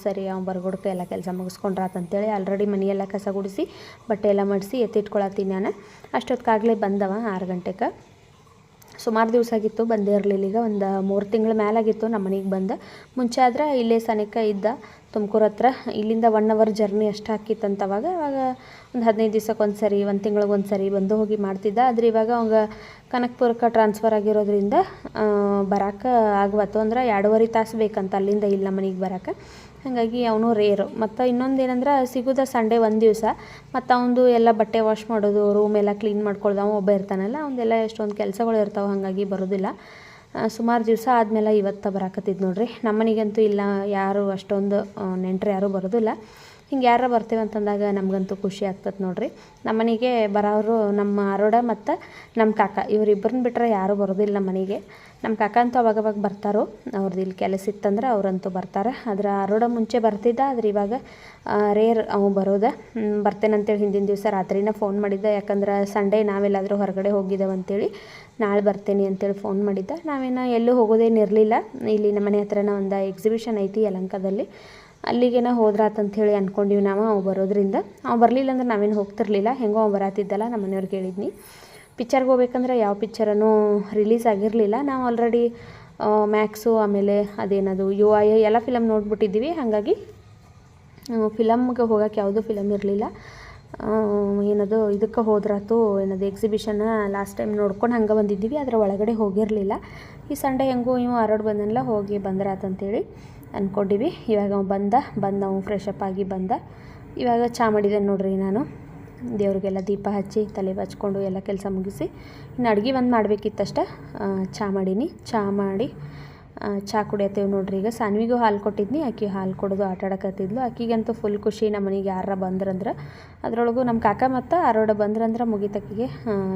ಸರಿ ಅವ್ನು ಬರ್ಗೊಡ್ಕೆ ಎಲ್ಲ ಕೆಲಸ ಮುಗಿಸ್ಕೊಂಡ್ರಾತಂತೇಳಿ ಆಲ್ರೆಡಿ ಮನೆಯೆಲ್ಲ ಕಸ ಗುಡಿಸಿ ಬಟ್ಟೆ ಎಲ್ಲ ಮಡಿಸಿ ಎತ್ತಿಟ್ಕೊಳತ್ತೀನಿ ನಾನು. ಅಷ್ಟೊತ್ತಿಗಾಗಲೇ ಬಂದವ ಆರು ಗಂಟೆಗೆ ಸುಮಾರು ದಿವಸ ಆಗಿತ್ತು, ಬಂದೇ ಇರಲಿಲ್ಲ. ಈಗ ಒಂದು ಮೂರು ತಿಂಗಳ ಮೇಲಾಗಿತ್ತು ನಮ್ಮ ಮನೆಗೆ ಬಂದು. ಮುಂಚೆ ಆದ್ರೆ ಇಲ್ಲೇ ಸನಿಕ ಇದ್ದ ತುಮಕೂರು ಹತ್ರ. ಇಲ್ಲಿಂದ ಒನ್ ಅವರ್ ಜರ್ನಿ ಅಷ್ಟು ಹಾಕಿತ್ತಂತ ಅವಾಗ ಅವಾಗ ಒಂದು ಹದಿನೈದು ದಿವ್ಸಕ್ಕೆ ಒಂದು ಸರಿ ಒಂದು ತಿಂಗಳಿಗೆ ಒಂದು ಸರಿ ಬಂದು ಹೋಗಿ ಮಾಡ್ತಿದ್ದ. ಆದರೆ ಇವಾಗ ಅವಾಗ ಕನಕ್ಪುರಕ್ಕೆ ಟ್ರಾನ್ಸ್ಫರ್ ಆಗಿರೋದ್ರಿಂದ ಬರಕ್ಕೆ ಆಗ್ವತ್ತು. ಅಂದ್ರೆ ಎರಡೂವರೆ ತಾಸು ಬೇಕಂತ ಅಲ್ಲಿಂದ ಇಲ್ಲ ಮನೆಗೆ ಬರೋಕೆ. ಹಾಗಾಗಿ ಅವನು ರೇರು. ಮತ್ತು ಇನ್ನೊಂದು ಏನಂದ್ರೆ ಸಿಗೋದ ಸಂಡೇ ಒಂದು ದಿವಸ. ಮತ್ತು ಅವನು ಎಲ್ಲ ಬಟ್ಟೆ ವಾಶ್ ಮಾಡೋದು ರೂಮ್ ಎಲ್ಲ ಕ್ಲೀನ್ ಮಾಡ್ಕೊಳ್ಳೋದು ಅವ ಒಬ್ಬ ಇರ್ತಾನಲ್ಲ ಅವನದೆಲ್ಲ ಎಷ್ಟೊಂದು ಕೆಲಸಗಳು ಇರ್ತಾವೆ, ಹಾಗಾಗಿ ಬರೋದಿಲ್ಲ. ಸುಮಾರು ದಿವಸ ಆದಮೇಲೆ ಇವತ್ತು ಬರಾಕತ್ತಿದ್ದು ನೋಡ್ರಿ. ನಮ್ಮನಿಗಂತೂ ಇಲ್ಲ, ಯಾರು ಅಷ್ಟೊಂದು ನೆಂಟರು ಯಾರೂ ಬರೋದಿಲ್ಲ. ಹಿಂಗೆ ಯಾರ ಬರ್ತೀವಿ ಅಂತಂದಾಗ ನಮಗಂತೂ ಖುಷಿ ಆಗ್ತದೆ ನೋಡ್ರಿ. ನಮ್ಮನೆಗೆ ಬರೋರು ನಮ್ಮ ಅರೋಡ ಮತ್ತು ನಮ್ಮ ಕಾಕ, ಇವರಿಬ್ಬರನ್ನ ಬಿಟ್ಟರೆ ಯಾರೂ ಬರೋದಿಲ್ಲ ನಮ್ಮ ಮನೆಗೆ ನಮ್ಮ ಕಾಕ ಅಂತೂ ಅವಾಗವಾಗ ಬರ್ತಾರೋ, ಅವ್ರದ್ದು ಇಲ್ಲಿ ಕೆಲಸ ಇತ್ತಂದ್ರೆ ಅವರಂತೂ ಬರ್ತಾರೆ. ಆದ್ರೆ ಅರೋಡ ಮುಂಚೆ ಬರ್ತಿದ್ದ, ಆದ್ರೆ ಇವಾಗ ರೇರ್ ಅವು ಬರೋದ. ಬರ್ತೇನಂತೇಳಿ ಹಿಂದಿನ ದಿವಸ ರಾತ್ರಿನ ಫೋನ್ ಮಾಡಿದ್ದ. ಯಾಕಂದ್ರೆ ಸಂಡೇ ನಾವೆಲ್ಲಾದರೂ ಹೊರಗಡೆ ಹೋಗಿದ್ದೇವೆ ಅಂತೇಳಿ ನಾಳೆ ಬರ್ತೇನೆ ಅಂತೇಳಿ ಫೋನ್ ಮಾಡಿದ್ದ. ನಾವೇನು ಎಲ್ಲೂ ಹೋಗೋದೇನಿರಲಿಲ್ಲ ಇಲ್ಲಿ ನಮ್ಮ ಮನೆ ಹತ್ರನ ಒಂದು ಎಕ್ಸಿಬಿಷನ್ ಐತಿ ಯಲಂಕದಲ್ಲಿ. ಅಲ್ಲಿಗೇನ ಹೇಳಿ ಅಂದ್ಕೊಂಡೀವಿ ನಾವು, ಅವು ಬರೋದ್ರಿಂದ. ಅವು ಬರಲಿಲ್ಲ ಅಂದ್ರೆ ನಾವೇನು ಹೋಗ್ತಿರ್ಲಿಲ್ಲ. ಹೆಂಗೋ ಅವು ಬರತ್ತಿದ್ದಲ್ಲ ನಮ್ಮ ಮನೆಯವ್ರಿಗೆ ಹೇಳಿದ್ನಿ ಪಿಕ್ಚರ್ಗೆ ಹೋಗ್ಬೇಕಂದ್ರೆ ಯಾವ ಪಿಕ್ಚರನ್ನು ರಿಲೀಸ್ ಆಗಿರಲಿಲ್ಲ. ನಾವು ಆಲ್ರೆಡಿ ಮ್ಯಾಕ್ಸು ಆಮೇಲೆ ಅದೇನದು ಯು ಐ ಎಲ್ಲ ಫಿಲಮ್ ನೋಡ್ಬಿಟ್ಟಿದ್ದೀವಿ. ಹಾಗಾಗಿ ಫಿಲಮ್ಗೆ ಹೋಗಕ್ಕೆ ಯಾವುದೂ ಫಿಲಮ್ ಇರಲಿಲ್ಲ. ಏನದು, ಇದಕ್ಕೆ ಹೋದ್ರಾತು ಏನದು ಎಕ್ಸಿಬಿಷನ್ನ ಲಾಸ್ಟ್ ಟೈಮ್ ನೋಡ್ಕೊಂಡು ಹಂಗೆ ಬಂದಿದ್ದೀವಿ. ಅದರ ಒಳಗಡೆ ಹೋಗಿರಲಿಲ್ಲ. ಈ ಸಂಡೇ ಹೆಂಗೂ ಇವು ಆರೋಡ್ ಬಂದನಲ್ಲ, ಹೋಗಿ ಬಂದ್ರಾತಂತೇಳಿ. ಅಂದ್ಕೊಂಡಿವಿ ಇವಾಗ ಬಂದ, ಬಂದು ನಾವು ಫ್ರೆಶ್ ಅಪ್ ಆಗಿ ಬಂದ. ಇವಾಗ ಚಾ ಮಾಡಿದ್ದೇನೆ ನೋಡ್ರಿ ನಾನು. ದೇವ್ರಿಗೆಲ್ಲ ದೀಪ ಹಚ್ಚಿ, ತಲೆ ಬಚ್ಕೊಂಡು ಎಲ್ಲ ಕೆಲಸ ಮುಗಿಸಿ, ಇನ್ನು ಅಡುಗೆ ಒಂದು ಮಾಡಬೇಕಿತ್ತಷ್ಟ. ಚಾ ಮಾಡೀನಿ. ಚಾ ಮಾಡಿ ಚಾ ಕುಡಿಯತ್ತೇವೆ ನೋಡ್ರಿ. ಈಗ ಸಾನ್ವಿಗೂ ಹಾಲು ಕೊಟ್ಟಿದ್ನಿ. ಆಕೆ ಹಾಲು ಕೊಡೋದು ಆಟ ಆಡಕತ್ತಿದ್ಲು ಆಕಿಗಂತೂ ಫುಲ್ ಖುಷಿ ನಮ್ಮ ಮನೆಗೆ ಯಾರ ಬಂದ್ರಂದ್ರೆ. ಅದರೊಳಗೂ ನಮ್ಮ ಕಾಕ ಮತ್ತು ಆರೋಡ ಬಂದ್ರಂದ್ರೆ ಮುಗಿತಕ್ಕಿಗೆ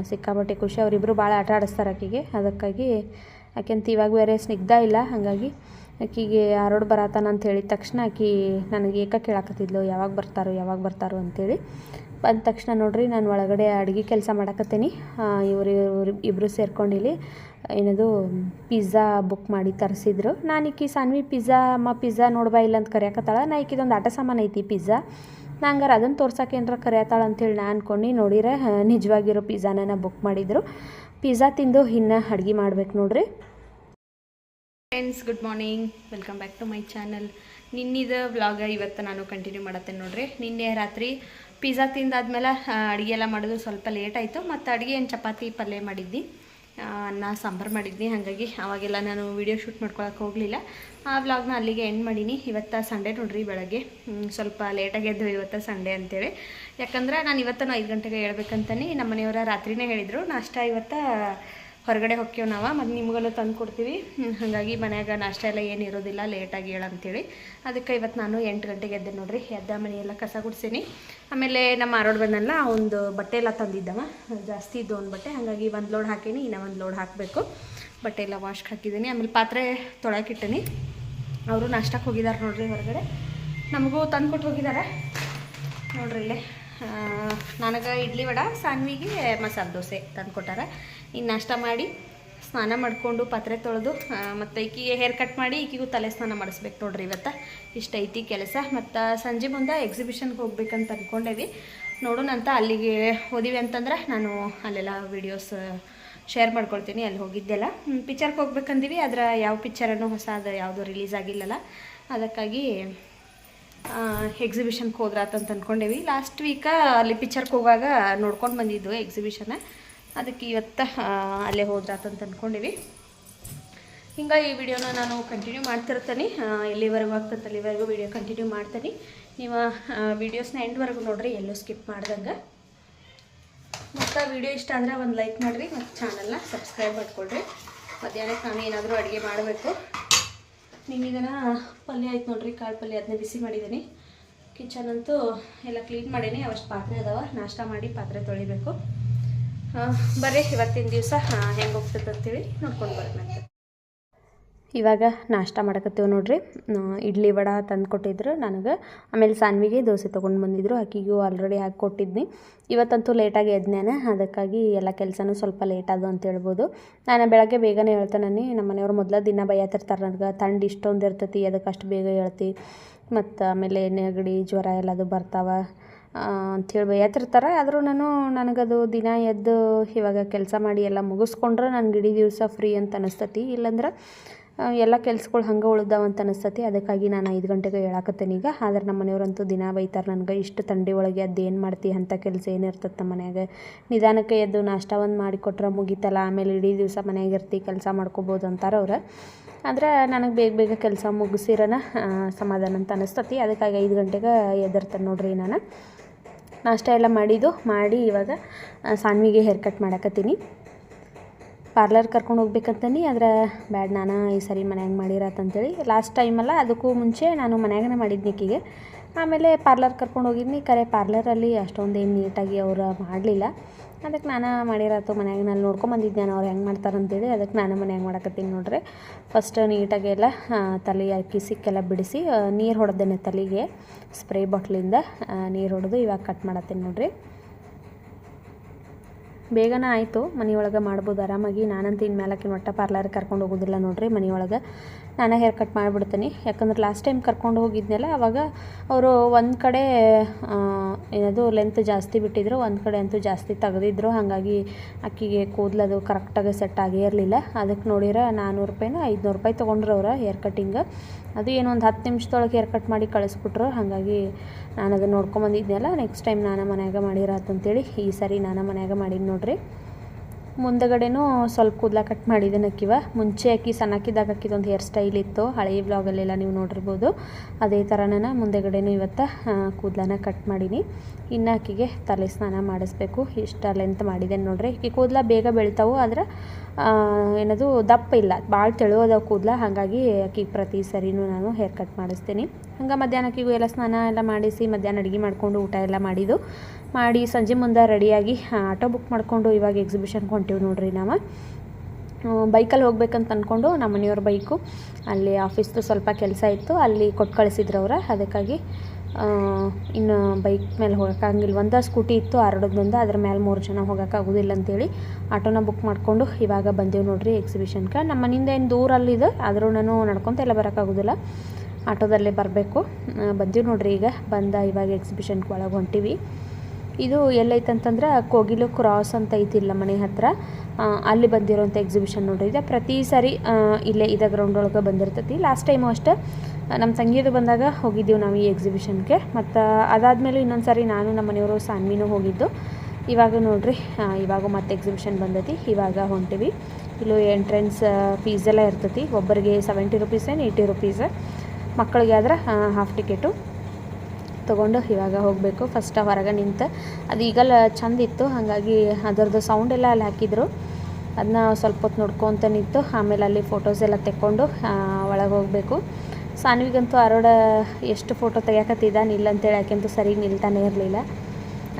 ಸಿಕ್ಕಾಪಟ್ಟೆ ಖುಷಿ. ಅವರಿಬ್ಬರು ಭಾಳ ಆಟ ಆಡಿಸ್ತಾರೆ ಆಕಿಗೆ. ಅದಕ್ಕಾಗಿ ಆಕೆಂತ ಇವಾಗ ಬೇರೆ ಸ್ನಿಗ್ಧ ಇಲ್ಲ, ಹಾಗಾಗಿ ಆಕಿಗೆ ಆರೋಡ್ ಬರತ್ತಾನ ಅಂತ ಹೇಳಿದ ತಕ್ಷಣ ಆಕಿ ನನಗೆ ಏಕ ಕೇಳಾಕತ್ತಿದ್ಲು, ಯಾವಾಗ ಬರ್ತಾರೋ ಯಾವಾಗ ಬರ್ತಾರೋ ಅಂತೇಳಿ. ಬಂದ ತಕ್ಷಣ ನೋಡ್ರಿ, ನಾನು ಒಳಗಡೆ ಅಡುಗೆ ಕೆಲಸ ಮಾಡಕತ್ತೀನಿ. ಇವರು ಇವರು ಇಬ್ಬರು ಸೇರ್ಕೊಂಡು ಇಲ್ಲಿ ಏನದು ಪಿಜ್ಜಾ ಬುಕ್ ಮಾಡಿ ತರಿಸಿದ್ರು. ನಾನು ಈಕಿ ಸಾನ್ವಿ ಪಿಜ್ಜಾ, ಅಮ್ಮ ಪಿಜ್ಜಾ ನೋಡ್ಬಾ ಇಲ್ಲ ಅಂತ ಕರೆಯಕತ್ತಾಳ. ನಾ ಈಕಿದೊಂದು ಆಟ ಸಾಮಾನು ಐತಿ ಪಿಜ್ಜಾ. ನಂಗಾರ ಅದನ್ನು ತೋರ್ಸೋಕೆ ಏನಾರ ಕರೆಯತ್ತಾಳ ಅಂತೇಳಿ ನಾನು ಅಂದ್ಕೊಂಡು ನೋಡಿರೆ ನಿಜವಾಗಿರೋ ಪಿಜ್ಜಾನ ಬುಕ್ ಮಾಡಿದ್ರು. ಪಿಜ್ಜಾ ತಿಂದು ಇನ್ನು ಅಡುಗೆ ಮಾಡ್ಬೇಕು ನೋಡ್ರಿ. Friends good morning welcome back to my channel ನಿನ್ನಿದ ವ್ಲಾಗ ಇವತ್ತು ನಾನು ಕಂಟಿನ್ಯೂ ಮಾಡತ್ತೇನೆ ನೋಡ್ರಿ. ನಿನ್ನೆ ರಾತ್ರಿ ಪಿಜ್ಜಾ ತಿಂದಾದ್ಮೇಲೆ ಅಡುಗೆ ಎಲ್ಲ ಮಾಡೋದು ಸ್ವಲ್ಪ ಲೇಟ್ ಆಯಿತು. ಮತ್ತು ಅಡುಗೆ ಏನು ಚಪಾತಿ ಪಲ್ಯ ಮಾಡಿದ್ದಿ? ಅನ್ನ, ಸಾಂಬಾರು ಮಾಡಿದ್ನಿ. ಹಾಗಾಗಿ ಅವಾಗೆಲ್ಲ ನಾನು ವೀಡಿಯೋ ಶೂಟ್ ಮಾಡ್ಕೊಳಕ್ಕೆ ಹೋಗಲಿಲ್ಲ. ಆ ವ್ಲಾಗ್ನ ಅಲ್ಲಿಗೆ ಎಂಡ್ ಮಾಡೀನಿ. ಇವತ್ತು ಸಂಡೇ ನೋಡ್ರಿ ಬೆಳಗ್ಗೆ. ಸ್ವಲ್ಪ ಲೇಟಾಗಿ ಎದ್ದು ಇವತ್ತು ಸಂಡೇ ಅಂತೇಳಿ. ಯಾಕಂದ್ರೆ ನಾನು ಇವತ್ತು ಐದು ಗಂಟೆಗೆ ಹೇಳ್ಬೇಕಂತಾನೆ ನಮ್ಮ ಮನೆಯವರ ರಾತ್ರಿನೇ ಹೇಳಿದರು. ನಾಷ್ಟ ಇವತ್ತು ಹೊರಗಡೆ ಹೊಕ್ಕೇವು ನಾವು, ಮತ್ತು ನಿಮ್ಗೂ ತಂದು ಕೊಡ್ತೀವಿ. ಹಾಗಾಗಿ ಮನ್ಯಾಗ ನಾಷ್ಟ ಎಲ್ಲ ಏನು ಇರೋದಿಲ್ಲ, ಲೇಟಾಗಿ ಹೇಳಂತೇಳಿ ಅದಕ್ಕೆ ಇವತ್ತು ನಾನು ಎಂಟು ಗಂಟೆಗೆ ಎದ್ದೆ ನೋಡ್ರಿ, ಎದ್ದ ಮನೆಯೆಲ್ಲ ಕಸ ಗುಡಿಸೀನಿ. ಆಮೇಲೆ ನಮ್ಮ ಆರೋಡ್ ಬಂದಲ್ಲ ಒಂದು ಬಟ್ಟೆ ಎಲ್ಲ ತಂದಿದ್ದವ. ಜಾಸ್ತಿ ಇದ್ದು ಒಂದು ಬಟ್ಟೆ, ಹಾಗಾಗಿ ಒಂದು ಲೋಡ್ ಹಾಕೀನಿ, ಇನ್ನೂ ಒಂದು ಲೋಡ್ ಹಾಕಬೇಕು. ಬಟ್ಟೆ ಎಲ್ಲ ವಾಶ್ಗೆ ಹಾಕಿದ್ದೀನಿ ಆಮೇಲೆ ಪಾತ್ರೆ ತೊಳಕಿಟ್ಟೀನಿ ಅವರು ನಾಷ್ಟಕ್ಕೆ ಹೋಗಿದ್ದಾರೆ ನೋಡ್ರಿ ಹೊರಗಡೆ. ನಮಗೂ ತಂದು ಕೊಟ್ಟು ಹೋಗಿದ್ದಾರೆ ನೋಡ್ರಿ ಇಲ್ಲೇ. ನನಗೆ ಇಡ್ಲಿ ವಡ, ಸಾನ್ವಿಗೆ ಮಸಾಲೆ ದೋಸೆ ತಂದು ಕೊಟ್ಟಾರ. ಇನ್ನು ನಾಷ್ಟ ಮಾಡಿ ಸ್ನಾನ ಮಾಡಿಕೊಂಡು ಪಾತ್ರೆ ತೊಳೆದು ಮತ್ತು ಈಕಿಗೆ ಹೇರ್ ಕಟ್ ಮಾಡಿ ಈಕಿಗೂ ತಲೆ ಸ್ನಾನ ಮಾಡಿಸ್ಬೇಕು ನೋಡ್ರಿ ಇವತ್ತು. ಇಷ್ಟ ಐತಿ ಕೆಲಸ. ಮತ್ತು ಸಂಜೆ ಮುಂದೆ ಎಕ್ಸಿಬಿಷನ್ಗೆ ಹೋಗ್ಬೇಕಂತ ಅಂದ್ಕೊಂಡೇವಿ ನೋಡೋಣ ಅಂತ ಅಲ್ಲಿಗೆ ಹೋದಿವಿ ಅಂತಂದ್ರೆ ನಾನು ಅಲ್ಲೆಲ್ಲ ವೀಡಿಯೋಸ್ ಶೇರ್ ಮಾಡ್ಕೊಳ್ತೀನಿ. ಅಲ್ಲಿ ಹೋಗಿದ್ದೆಲ್ಲ. ಪಿಕ್ಚರ್ಗೆ ಹೋಗ್ಬೇಕಂದೀವಿ. ಅದರ ಯಾವ ಪಿಕ್ಚರನ್ನು ಹೊಸದು ಯಾವುದೂ ರಿಲೀಸ್ ಆಗಿಲ್ಲಲ್ಲ. ಅದಕ್ಕಾಗಿ ಎಕ್ಸಿಬಿಷನ್ಗೆ ಹೋದ್ರಾತಂತ ಅಂದ್ಕೊಂಡೇವಿ ಲಾಸ್ಟ್ ವೀಕ ಅಲ್ಲಿ ಪಿಕ್ಚರ್ಗೆ ಹೋಗಾಗ ನೋಡ್ಕೊಂಡು ಬಂದಿದ್ದು ಎಕ್ಸಿಬಿಷನ್ನ ಅದಕ್ಕೆ ಇವತ್ತು ಅಲ್ಲೇ ಹೋದ್ರಾತಂತ ಅಂದ್ಕೊಂಡಿವಿ ಹಿಂಗೆ ಈ ವಿಡಿಯೋನ ನಾನು ಕಂಟಿನ್ಯೂ ಮಾಡ್ತಿರ್ತೀನಿ. ಎಲ್ಲಿವರೆಗೂ ಆಗ್ತದೆ ಅಲ್ಲಿವರೆಗೂ ವಿಡಿಯೋ ಕಂಟಿನ್ಯೂ ಮಾಡ್ತೀನಿ. ನೀವು ವೀಡಿಯೋಸ್ನ ಎಂಡ್ವರೆಗೂ ನೋಡ್ರಿ, ಎಲ್ಲೂ ಸ್ಕಿಪ್ ಮಾಡ್ದಂಗೆ. ಮತ್ತು ವಿಡಿಯೋ ಇಷ್ಟ ಅಂದರೆ ಒಂದು ಲೈಕ್ ಮಾಡಿರಿ, ಮತ್ತು ಚಾನಲ್ನ ಸಬ್ಸ್ಕ್ರೈಬ್ ಮಾಡ್ಕೊಳ್ರಿ. ಮಧ್ಯಾಹ್ನಕ್ಕೆ ನಾನು ಏನಾದರೂ ಅಡುಗೆ ಮಾಡಬೇಕು. ನಿಮಗನ ಪಲ್ಯ ಆಯ್ತು ನೋಡ್ರಿ, ಕಾಳು ಪಲ್ಯ ಅದನ್ನ ಬಿಸಿ ಮಾಡಿದ್ದೀನಿ ಕಿಚನ್ ಅಂತೂ ಎಲ್ಲ ಕ್ಲೀನ್ ಮಾಡೀನಿ, ಅವಷ್ಟು ಪಾತ್ರೆ ಅದಾವ. ನಾಷ್ಟ ಮಾಡಿ ಪಾತ್ರೆ ತೊಳಿಬೇಕು. ಬರ್ರಿ, ಇವತ್ತಿನ ದಿವಸ ಹೆಂಗೆ ಹೋಗ್ತದೆ ಅಂತೇಳಿ ನೋಡ್ಕೊಂಡು ಬರ್ಬೇಕು ಇವಾಗ ನಾಷ್ಟ ಮಾಡಕತ್ತೇವೆ ನೋಡ್ರಿ. ಇಡ್ಲಿ ವಡ ತಂದು ಕೊಟ್ಟಿದ್ರು ನನಗೆ. ಆಮೇಲೆ ಸಾನ್ವಿಗೆ ದೋಸೆ ತೊಗೊಂಡು ಬಂದಿದ್ರು. ಆಕಿಗೂ ಆಲ್ರೆಡಿ ಹಾಕಿ ಕೊಟ್ಟಿದ್ನಿ. ಇವತ್ತಂತೂ ಲೇಟಾಗಿ ಎದ್ನೇನ, ಅದಕ್ಕಾಗಿ ಎಲ್ಲ ಕೆಲಸನೂ ಸ್ವಲ್ಪ ಲೇಟ್ ಆದವು ಅಂತ ಹೇಳ್ಬೋದು. ನಾನು ಬೆಳಗ್ಗೆ ಬೇಗನೆ ಹೇಳ್ತಾನೆ ನಮ್ಮ ಮನೆಯವ್ರು ಮೊದಲ ದಿನ ಬೈಯತ್ತಿರ್ತಾರೆ ನನಗೆ. ತಂಡ್ ಇಷ್ಟೊಂದು ಇರ್ತೈತಿ ಅದಕ್ಕೆ ಅಷ್ಟು ಬೇಗ ಹೇಳ್ತಿ. ಮತ್ತು ಆಮೇಲೆ ನೆಗಡಿ, ಜ್ವರ ಎಲ್ಲದು ಬರ್ತಾವೆ. ಅಂಥೇಳಿ ಬೈಯತ್ತಿರ್ತಾರೆ ಆದರೂ ನಾನು ನನಗದು ದಿನ ಎದ್ದು ಇವಾಗ ಕೆಲಸ ಮಾಡಿ ಎಲ್ಲ ಮುಗಿಸ್ಕೊಂಡ್ರೆ ನನಗೆ ಇಡೀ ದಿವಸ ಫ್ರೀ ಅಂತ ಅನಿಸ್ತತಿ. ಇಲ್ಲಾಂದ್ರೆ ಎಲ್ಲ ಕೆಲ್ಸಗಳು ಹಂಗೆ ಉಳ್ದಾವ ಅಂತ ಅನಿಸ್ತತಿ. ಅದಕ್ಕಾಗಿ ನಾನು ಐದು ಗಂಟೆಗೆ ಹೇಳಾಕತ್ತೇನೆ ಈಗ. ಆದ್ರೆ ನಮ್ಮ ಮನೆಯವರಂತೂ ದಿನ ಬೈತಾರೆ ನನಗೆ, ಇಷ್ಟು ತಂಡಿ ಒಳಗೆ ಅದು ಏನು ಮಾಡ್ತಿ ಅಂಥ ಕೆಲಸ ಏನಿರ್ತದೆ ನಮ್ಮ ಮನ್ಯಾಗ. ನಿಧಾನಕ್ಕೆ ಎದ್ದು ನಾಷ್ಟ ಒಂದು ಮಾಡಿಕೊಟ್ರೆ ಮುಗೀತಲ್ಲ, ಆಮೇಲೆ ಇಡೀ ದಿವಸ ಮನ್ಯಾಗ ಇರ್ತಿ, ಕೆಲಸ ಮಾಡ್ಕೋಬೋದು ಅಂತಾರೆ ಅವ್ರು. ಆದರೆ ನನಗೆ ಬೇಗ ಬೇಗ ಕೆಲಸ ಮುಗಿಸಿರೋಣ ಸಮಾಧಾನ ಅಂತ ಅನಿಸ್ತತಿ. ಅದಕ್ಕಾಗಿ ಐದು ಗಂಟೆಗೆ ಎದ್ದಿರ್ತೇನೆ ನೋಡ್ರಿ ನಾನು. ನಾಷ್ಟ ಎಲ್ಲ ಮಾಡಿದ್ದು, ಮಾಡಿ ಇವಾಗ ಸಾನ್ವಿಗೆ ಹೇರ್ ಕಟ್ ಮಾಡಕತ್ತೀನಿ. ಪಾರ್ಲರ್ ಕರ್ಕೊಂಡು ಹೋಗ್ಬೇಕಂತನಿ, ಆದ್ರೆ ಬ್ಯಾಡ್ ನಾನು ಈ ಸರಿ ಮನ್ಯಾಗ ಮಾಡಿರತ್ತಂತೇಳಿ ಲಾಸ್ಟ್ ಟೈಮಲ್ಲ ಅದಕ್ಕೂ ಮುಂಚೆ ನಾನು ಮನ್ಯಾಗನೇ ಮಾಡಿದ್ನಿ ಈಕಿಗೆ. ಆಮೇಲೆ ಪಾರ್ಲರ್ ಕರ್ಕೊಂಡು ಹೋಗಿದ್ನಿ. ಕರೆ ಪಾರ್ಲರಲ್ಲಿ ಅಷ್ಟೊಂದು ಏನು ನೀಟಾಗಿ ಅವ್ರು ಮಾಡಲಿಲ್ಲ. ಅದಕ್ಕೆ ನಾನು ಮಾಡಿರತ್ತು ಮನ್ಯಾಗ ನಾನು ನೋಡ್ಕೊಂಬಂದಿದ್ದೆ ನಾನು. ಅವ್ರು ಹೆಂಗೆ ಮಾಡ್ತಾರಂತೇಳಿ ಅದಕ್ಕೆ ನಾನು ಮನ್ಯಾಗ ಮಾಡಕತ್ತೀನಿ ನೋಡ್ರಿ. ಫಸ್ಟ್ ನೀಟಾಗಿ ಆ, ತಲೆ ಕಿಸಿಕ್ಕೆಲ್ಲ ಬಿಡಿಸಿ ನೀರು ಹೊಡೆದೇನೆ ತಲೆಗೆ ಸ್ಪ್ರೇ ಬಾಟ್ಲಿಂದ ನೀರು ಹೊಡೆದು ಇವಾಗ ಕಟ್ ಮಾಡತ್ತೀನಿ ನೋಡ್ರಿ. ಬೇಗನೆ ಆಯಿತು. ಮನೆಯೊಳಗೆ ಮಾಡ್ಬೋದು ಆರಾಮಾಗಿ. ನಾನಂತೂ ಇನ್ಮೇಲಕ್ಕೆ ಒಟ್ಟ ಪಾರ್ಲರ್ ಕರ್ಕೊಂಡು ಹೋಗೋದಿಲ್ಲ ನೋಡ್ರಿ ಮನೆಯೊಳಗೆ. ನಾನೇ ಹೇರ್ ಕಟ್ ಮಾಡಿಬಿಡ್ತೀನಿ. ಯಾಕಂದ್ರೆ ಲಾಸ್ಟ್ ಟೈಮ್ ಕರ್ಕೊಂಡು ಹೋಗಿದ್ನಲ್ಲ, ಅವಾಗ ಅವರು ಒಂದು ಕಡೆ ಏನದು ಲೆಂತ್ ಜಾಸ್ತಿ ಬಿಟ್ಟಿದ್ರು, ಒಂದು ಕಡೆ ಅಂತೂ ಜಾಸ್ತಿ ತೆಗೆದಿದ್ರು. ಹಾಗಾಗಿ ಅಕ್ಕಿಗೆ ಕೂದಲದು ಕರೆಕ್ಟಾಗಿ ಸೆಟ್ ಆಗೇ ಇರಲಿಲ್ಲ. ಅದಕ್ಕೆ ನೋಡಿರ ನಾನ್ನೂರು ರೂಪಾಯಿನ ಐದುನೂರು ರೂಪಾಯಿ ತೊಗೊಂಡ್ರು ಅವ್ರು ಹೇರ್ ಕಟ್ಟಿಂಗ್ ಅದು ಏನೋ ಒಂದು ಹತ್ತು ನಿಮಿಷದೊಳಗೆ ಹೇರ್ ಕಟ್ ಮಾಡಿ ಕಳಿಸ್ಬಿಟ್ರು. ಹಾಗಾಗಿ ನಾನು ಅದನ್ನು ನೋಡ್ಕೊಂಬಂದಿದ್ನಲ್ಲ ನೆಕ್ಸ್ಟ್ ಟೈಮ್ ನಾನು ಮನ್ಯಾಗ ಮಾಡಿರತ್ತಂತೇಳಿ ಈ ಸರಿ ನಾನು ಮನ್ಯಾಗ ಮಾಡಿದ್ದು ನೋಡ್ರಿ. ಮುಂದಗಡೆನೂ ಸ್ವಲ್ಪ ಕೂದಲ ಕಟ್ ಮಾಡಿದ್ದೇನೆ ಅಕ್ಕಿವ. ಮುಂಚೆ ಅಕ್ಕಿ ಸಣ್ಣಕ್ಕಿದ್ದಾಗ ಅಕ್ಕಿದೊಂದು ಹೇರ್ ಸ್ಟೈಲ್ ಇತ್ತು. ಹಳೆಯ ಬ್ಲಾಗಲ್ಲೆಲ್ಲ ನೀವು ನೋಡಿರ್ಬೋದು. ಅದೇ ಥರನೇ ಮುಂದೆಗಡೆನೂ ಇವತ್ತು ಕೂದಲನ ಕಟ್ ಮಾಡೀನಿ. ಇನ್ನು ಅಕ್ಕಿಗೆ ತಲೆ ಸ್ನಾನ ಮಾಡಿಸ್ಬೇಕು. ಇಷ್ಟ ಲೆಂತ್ ಮಾಡಿದ್ದೇನೆ ನೋಡ್ರಿ. ಅಕ್ಕಿ ಕೂದಲ ಬೇಗ ಬೆಳಿತಾವು ಆದ್ರೆ ಏನದು, ದಪ್ಪ ಇಲ್ಲ. ಭಾಳ ತೆಳುವದ ಕೂದಲ, ಹಾಗಾಗಿ ಆಕಿಗೆ ಪ್ರತಿ ಸರಿನೂ ನಾನು ಹೇರ್ ಕಟ್ ಮಾಡಿಸ್ತೀನಿ. ಹಂಗೆ ಮಧ್ಯಾಹ್ನಕ್ಕಿಗೂ ಎಲ್ಲ ಸ್ನಾನ ಎಲ್ಲ ಮಾಡಿಸಿ, ಮಧ್ಯಾಹ್ನ ಅಡುಗೆ ಮಾಡಿಕೊಂಡು ಊಟ ಎಲ್ಲ ಮಾಡಿದ್ದು. ಮಾಡಿ ಸಂಜೆ ಮುಂದೆ ರೆಡಿಯಾಗಿ ಆಟೋ ಬುಕ್ ಮಾಡಿಕೊಂಡು ಇವಾಗ ಎಕ್ಸಿಬಿಷನ್ ಹೊಂಟೀವಿ ನೋಡ್ರಿ ನಾವು. ಬೈಕಲ್ಲಿ ಹೋಗ್ಬೇಕಂತ ಅಂದ್ಕೊಂಡು ನಮ್ಮ ಮನೆಯವ್ರ ಬೈಕು ಅಲ್ಲಿ ಆಫೀಸ್ದು ಸ್ವಲ್ಪ ಕೆಲಸ ಇತ್ತು, ಅಲ್ಲಿ ಕೊಟ್ಟು ಕಳಿಸಿದ್ರು ಅವರ. ಅದಕ್ಕಾಗಿ ಇನ್ನು ಬೈಕ್ ಮೇಲೆ ಹೋಗೋಕ್ಕಾಗಿಲ್ಲ ಒಂದು ಸ್ಕೂಟಿ ಇತ್ತು ಹರಡೋದೊಂದು ಅದ್ರ ಮೇಲೆ ಮೂರು ಜನ ಹೋಗೋಕ್ಕಾಗೋದಿಲ್ಲ ಅಂತೇಳಿ ಆಟೋನ ಬುಕ್ ಮಾಡಿಕೊಂಡು ಇವಾಗ ಬಂದೇವು ನೋಡ್ರಿ ಎಕ್ಸಿಬಿಷನ್ಗೆ ನಮ್ಮ ಮನೆಯಿಂದ ಏನು ದೂರ ಅಲ್ಲಿದೆ ಆದರೂ ನಾನು ನಡ್ಕೊತ ಎಲ್ಲ ಬರೋಕ್ಕಾಗೋದಿಲ್ಲ. ಆಟೋದಲ್ಲೇ ಬರಬೇಕು. ಬಂದೀವಿ ನೋಡ್ರಿ ಈಗ ಬಂದ ಇವಾಗ ಎಕ್ಸಿಬಿಷನ್ಗೆ ಒಳಗೆ ಹೊಂಟೀವಿ. ಇದು ಎಲ್ಲೈತಂತಂದ್ರೆ ಕೋಗಿಲು ಕ್ರಾಸ್ ಅಂತ ಐತಿಲ್ಲ ಮನೆ ಹತ್ರ. ಅಲ್ಲಿ ಬಂದಿರೋಂಥ ಎಕ್ಸಿಬಿಷನ್ ನೋಡ್ರಿ. ಇದೆ ಪ್ರತಿ ಸಾರಿ ಇಲ್ಲೇ ಇದೇ ಗ್ರೌಂಡ್ ಒಳಗೆ ಬಂದಿರ್ತೈತಿ. ಲಾಸ್ಟ್ ಟೈಮು ಅಷ್ಟೇ ನಮ್ಮ ಸಂಗೀತ ಬಂದಾಗ ಹೋಗಿದ್ದೀವಿ ನಾವು ಈ ಎಕ್ಸಿಬಿಷನ್ಗೆ ಮತ್ತು ಅದಾದಮೇಲೆ ಇನ್ನೊಂದು ಸಾರಿ ನಾನು ನಮ್ಮ ಮನೆಯವರು ಸಾನ್ವಿನೂ ಹೋಗಿದ್ದು. ಇವಾಗ ನೋಡಿರಿ ಇವಾಗ ಮತ್ತೆ ಎಕ್ಸಿಬಿಷನ್ ಬಂದೈತಿ. ಇವಾಗ ಹೊಂಟಿವಿ. ಇಲ್ಲೂ ಎಂಟ್ರೆನ್ಸ್ ಫೀಸ್ ಎಲ್ಲ ಇರ್ತೈತಿ. ಒಬ್ಬರಿಗೆ ಸೆವೆಂಟಿ ರುಪೀಸ್ ಏನು ಏಯ್ಟಿ ರುಪೀಸ್ ಮಕ್ಕಳಿಗೆ ಆದ್ರೆ ಹಾಫ್ ಟಿಕೆಟು ತೊಗೊಂಡು ಇವಾಗ ಹೋಗಬೇಕು. ಫಸ್ಟ್ ಹೊರಗೆ ನಿಂತು. ಅದು ಈಗಲ್ಲ ಚಂದಿತ್ತು ಹಾಗಾಗಿ ಅದರದ್ದು ಸೌಂಡ್ ಎಲ್ಲ ಅಲ್ಲಿ ಹಾಕಿದ್ರು. ಅದನ್ನ ಸ್ವಲ್ಪ ಹೊತ್ತು ನೋಡ್ಕೊತ ನಿಂತು. ಆಮೇಲೆ ಅಲ್ಲಿ ಫೋಟೋಸ್ ಎಲ್ಲ ತೆಕ್ಕೊಂಡು ಒಳಗೆ ಹೋಗಬೇಕು. ಸಾನ್ವಿಗಂತೂ ಅರೋಡ ಎಷ್ಟು ಫೋಟೋ ತೆಗಿಯಕತ್ತಿದ್ದ ನಿಲ್ಲಂತೇಳಿ ಆಕೆಂತೂ ಸರಿ ನಿಲ್ತಾನೆ ಇರಲಿಲ್ಲ.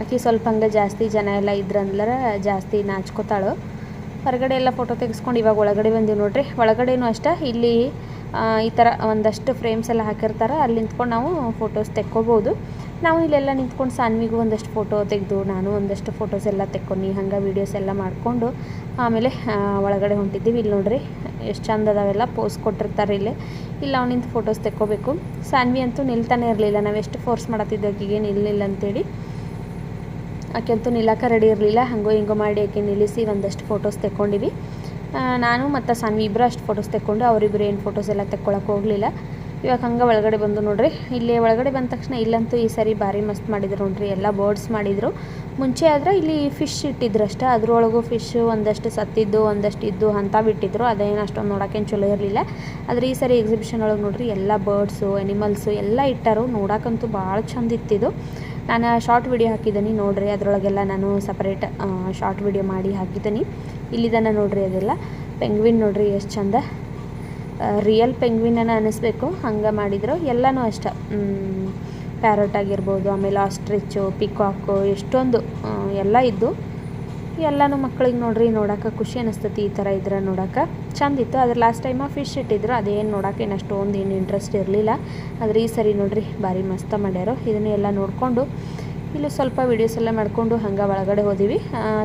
ಆಕೆ ಸ್ವಲ್ಪ ಹಂಗೆ ಜಾಸ್ತಿ ಜನ ಎಲ್ಲ ಇದ್ರಂದ್ರೆ ಜಾಸ್ತಿ ನಾಚ್ಕೋತಾಳು. ಹೊರಗಡೆ ಎಲ್ಲ ಫೋಟೋ ತೆಗೆಸ್ಕೊಂಡು ಇವಾಗ ಒಳಗಡೆ ಬಂದೀವಿ ನೋಡ್ರಿ. ಒಳಗಡೆನೂ ಅಷ್ಟೇ, ಇಲ್ಲಿ ಈ ಥರ ಒಂದಷ್ಟು ಫ್ರೇಮ್ಸ್ ಎಲ್ಲ ಹಾಕಿರ್ತಾರೆ, ಅಲ್ಲಿ ನಿಂತ್ಕೊಂಡು ನಾವು ಫೋಟೋಸ್ ತೆಕ್ಕೋಬೋದು. ನಾವು ಇಲ್ಲೆಲ್ಲ ನಿಂತ್ಕೊಂಡು ಸಾನ್ವಿಗೂ ಒಂದಷ್ಟು ಫೋಟೋ ತೆಗೆದು, ನಾನು ಒಂದಷ್ಟು ಫೋಟೋಸ್ ಎಲ್ಲ ತೆಕ್ಕೊಂಡು ಹಂಗೆ ವೀಡಿಯೋಸ್ ಎಲ್ಲ ಮಾಡಿಕೊಂಡು ಆಮೇಲೆ ಒಳಗಡೆ ಹೊಂಟಿದ್ದೀವಿ. ಇಲ್ಲಿ ನೋಡ್ರಿ, ಎಷ್ಟು ಚಂದ ಅದಾವೆಲ್ಲ ಪೋಸ್ ಕೊಟ್ಟಿರ್ತಾರೆ ಇಲ್ಲಿ. ಇಲ್ಲಿ ಅವನಿಂದ ಫೋಟೋಸ್ ತೆಕ್ಕೋಬೇಕು. ಸಾನ್ವಿ ಅಂತೂ ನಿಲ್ತಾನೆ ಇರಲಿಲ್ಲ. ನಾವು ಎಷ್ಟು ಫೋರ್ಸ್ ಮಾಡತ್ತಿದ್ದೆ ಆಕೆಗೆ ನಿಲ್ಲಿಲ್ಲ ಅಂತೇಳಿ. ಆಕೆ ಅಂತೂ ನಿಲ್ಲಕ್ಕೆ ರೆಡಿ ಇರಲಿಲ್ಲ. ಹಂಗೋ ಹಿಂಗೋ ಮಾಡಿ ಆಕೆ ನಿಲ್ಲಿಸಿ ಒಂದಷ್ಟು ಫೋಟೋಸ್ ತೆಕ್ಕೊಂಡಿವಿ. ನಾನು ಮತ್ತು ಸಾನ್ವಿ ಇಬ್ಬರು ಅಷ್ಟು ಫೋಟೋಸ್ ತೆಕ್ಕೊಂಡು ಅವರಿಬ್ಬರು ಏನು ಫೋಟೋಸ್ ಎಲ್ಲ ತೆಕ್ಕೊಳಕ್ಕೆ ಹೋಗಲಿಲ್ಲ. ಇವಾಗ ಹಂಗೆ ಒಳಗಡೆ ಬಂದು ನೋಡ್ರಿ? ಇಲ್ಲಿ ಒಳಗಡೆ ಬಂದ ತಕ್ಷಣ ಇಲ್ಲಂತೂ ಈ ಸರಿ ಭಾರಿ ಮಸ್ತ್ ಮಾಡಿದ್ರು ನೋಡ್ರಿ. ಎಲ್ಲ ಬರ್ಡ್ಸ್ ಮಾಡಿದರು. ಮುಂಚೆ ಆದರೆ ಇಲ್ಲಿ ಫಿಶ್ ಇಟ್ಟಿದ್ರು ಅಷ್ಟೇ. ಅದ್ರೊಳಗೂ ಫಿಶ್ ಒಂದಷ್ಟು ಸತ್ತಿದ್ದು, ಒಂದಷ್ಟು ಇದ್ದು ಅಂತ ಬಿಟ್ಟಿದ್ರು. ಅದೇನು ಅಷ್ಟೊಂದು ನೋಡೋಕ್ಕೇನು ಚಲೋ ಇರಲಿಲ್ಲ. ಆದರೆ ಈ ಸರಿ ಎಕ್ಸಿಬಿಷನ್ ಒಳಗೆ ನೋಡ್ರಿ ಎಲ್ಲ ಬರ್ಡ್ಸು ಎನಿಮಲ್ಸು ಎಲ್ಲ ಇಟ್ಟರು. ನೋಡೋಕ್ಕಂತೂ ಭಾಳ ಚಂದ ಇತ್ತಿದ್ದು ನಾನು ಶಾರ್ಟ್ ವಿಡಿಯೋ ಹಾಕಿದ್ದೀನಿ ನೋಡ್ರಿ. ಅದರೊಳಗೆಲ್ಲ ನಾನು ಸಪ್ರೇಟ್ ಶಾರ್ಟ್ ವಿಡಿಯೋ ಮಾಡಿ ಹಾಕಿದ್ದೀನಿ ಇಲ್ಲಿದನ ನೋಡ್ರಿ ಅದೆಲ್ಲ. ಪೆಂಗ್ವಿನ್ ನೋಡ್ರಿ ಎಷ್ಟು ಚಂದ. ರಿಯಲ್ ಪೆಂಗ್ವಿನನ ಅನ್ನಿಸ್ಬೇಕು. ಹಂಗೆ ಮಾಡಿದ್ರು. ಎಲ್ಲನೂ ಅಷ್ಟೆ. ಪ್ಯಾರಟ್ ಆಗಿರ್ಬೋದು, ಆಮೇಲೆ ಆಸ್ಟ್ರಿಚ್ಚು ಪಿಕಾಕು ಎಷ್ಟೊಂದು ಎಲ್ಲ ಇದ್ದು. ಎಲ್ಲನೂ ಮಕ್ಳಿಗೆ ನೋಡ್ರಿ, ನೋಡೋಕೆ ಖುಷಿ ಅನ್ನಿಸ್ತತಿ ಈ ಥರ ಇದ್ರೆ ನೋಡೋಕೆ. ಚಂದಿತ್ತು ಅದ್ರ ಲಾಸ್ಟ್ ಟೈಮ ಫಿಶ್ ಇಟ್ಟಿದ್ರು. ಅದೇನು ನೋಡೋಕೆ ಏನು ಅಷ್ಟೊಂದು ಏನು ಇಂಟ್ರೆಸ್ಟ್ ಇರಲಿಲ್ಲ. ಆದರೆ ಈ ಸರಿ ನೋಡ್ರಿ, ಭಾರಿ ಮಸ್ತ ಮಾಡ್ಯಾರು. ಇದನ್ನು ಎಲ್ಲ ನೋಡಿಕೊಂಡು ಇಲ್ಲಿ ಸ್ವಲ್ಪ ವೀಡಿಯೋಸ್ ಎಲ್ಲ ಮಾಡಿಕೊಂಡು ಹಂಗೆ ಒಳಗಡೆ ಹೋದಿವಿ.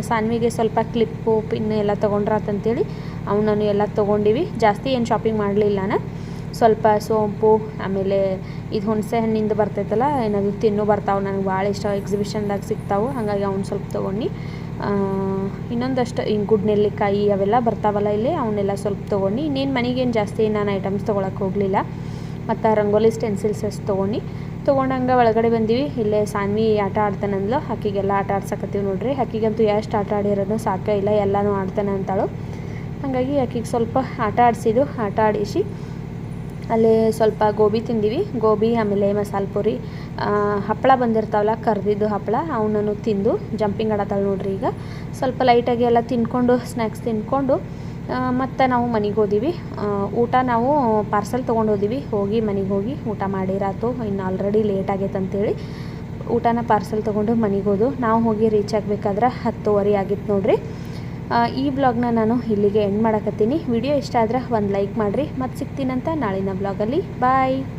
ಸಾನ್ವಿಗೆ ಸ್ವಲ್ಪ ಕ್ಲಿಪ್ಪು ಪಿನ್ ಎಲ್ಲ ತೊಗೊಂಡ್ರಾತಂತೇಳಿ ಅವನನ್ನು ಎಲ್ಲ ತೊಗೊಂಡಿವಿ. ಜಾಸ್ತಿ ಏನು ಶಾಪಿಂಗ್ ಮಾಡಲಿಲ್ಲ ನಾನು ಸ್ವಲ್ಪ ಸೋಂಪು, ಆಮೇಲೆ ಇದು ಹುಣಸೆ ಹಣ್ಣಿಂದ ಬರ್ತೈತಲ್ಲ ಏನದು ತಿನ್ನು ಬರ್ತಾವೆ ನನಗೆ ಭಾಳ ಇಷ್ಟ. ಎಕ್ಸಿಬಿಷನ್ದಾಗ ಸಿಗ್ತಾವೆ, ಹಾಗಾಗಿ ಅವ್ನು ಸ್ವಲ್ಪ ತೊಗೊಂಡು. ಇನ್ನೊಂದಷ್ಟು ಹಿಂಗೆ ಗುಡ್ ನೆಲ್ಲಿಕಾಯಿ ಅವೆಲ್ಲ ಬರ್ತಾವಲ್ಲ ಇಲ್ಲಿ, ಅವನ್ನೆಲ್ಲ ಸ್ವಲ್ಪ ತೊಗೊಂಡು. ಇನ್ನೇನು ಮನೆಗೇನು ಜಾಸ್ತಿ ನಾನು ಐಟಮ್ಸ್ ತೊಗೊಳಕ್ಕೆ ಹೋಗಲಿಲ್ಲ. ಮತ್ತು ರಂಗೋಲಿ ಸ್ಟೆನ್ಸಿಲ್ಸ್ ಅಷ್ಟು ತೊಗೊಂಡು. ತೊಗೊಂಡಂಗೆ ಒಳಗಡೆ ಬಂದೀವಿ. ಇಲ್ಲೇ ಸಾನ್ವಿ ಆಟ ಆಡ್ತಾನಂದ್ಲು. ಆಕಿಗೆಲ್ಲ ಆಟ ಆಡ್ಸಕತ್ತೀವಿ ನೋಡ್ರಿ. ಆಕಿಗಂತೂ ಎಷ್ಟು ಆಟ ಆಡಿರೋದು ಸಾಕೇ ಇಲ್ಲ, ಎಲ್ಲನೂ ಆಡ್ತಾನೆ ಅಂತಾಳು. ಹಾಗಾಗಿ ಆಕೆಗೆ ಸ್ವಲ್ಪ ಆಟ ಆಡಿಸಿದ್ದು ಆಟ ಆಡಿಸಿ ಅಲ್ಲಿ ಸ್ವಲ್ಪ ಗೋಬಿ ತಿಂದೀವಿ. ಗೋಬಿ, ಆಮೇಲೆ ಮಸಾಲೆ ಪುರಿ ಹಪ್ಪಳ ಬಂದಿರ್ತಾವಲ್ಲ, ಕರೆದಿದ್ದು ಹಪ್ಪಳ, ಅವನನ್ನು ತಿಂದು ಜಂಪಿಂಗ್ ಆಡತ್ತಾಳೆ ನೋಡ್ರಿ ಈಗ. ಸ್ವಲ್ಪ ಲೈಟಾಗಿ ಎಲ್ಲ ತಿನ್ಕೊಂಡು ಸ್ನ್ಯಾಕ್ಸ್ ತಿನ್ಕೊಂಡು ಮತ್ತು ನಾವು ಮನೆಗೆ ಹೋದಿವಿ. ಊಟ ನಾವು ಪಾರ್ಸೆಲ್ ತೊಗೊಂಡು ಹೋದಿವಿ. ಹೋಗಿ ಮನೆಗೆ ಹೋಗಿ ಊಟ ಮಾಡಿರಾತು. ಇನ್ನು ಆಲ್ರೆಡಿ ಲೇಟ್ ಆಗೈತೆ ಅಂತೇಳಿ ಊಟನ ಪಾರ್ಸೆಲ್ ತೊಗೊಂಡು ಮನೆಗೆ ಹೋದು. ನಾವು ಹೋಗಿ ರೀಚ್ ಆಗಬೇಕಾದ್ರೆ ಹತ್ತುವರೆ ಆಗಿತ್ತು ನೋಡ್ರಿ. ಈ ಬ್ಲಾಗ್ನ ನಾನು ಇಲ್ಲಿಗೆ ಎಂಡ್ ಮಾಡಕತ್ತೀನಿ. ವಿಡಿಯೋ ಇಷ್ಟ ಆದ್ರೆ ಒಂದು ಲೈಕ್ ಮಾಡಿರಿ. ಮತ್ತು ಸಿಗ್ತೀನಂತ ನಾಳಿನ ಬ್ಲಾಗಲ್ಲಿ ಬಾಯ್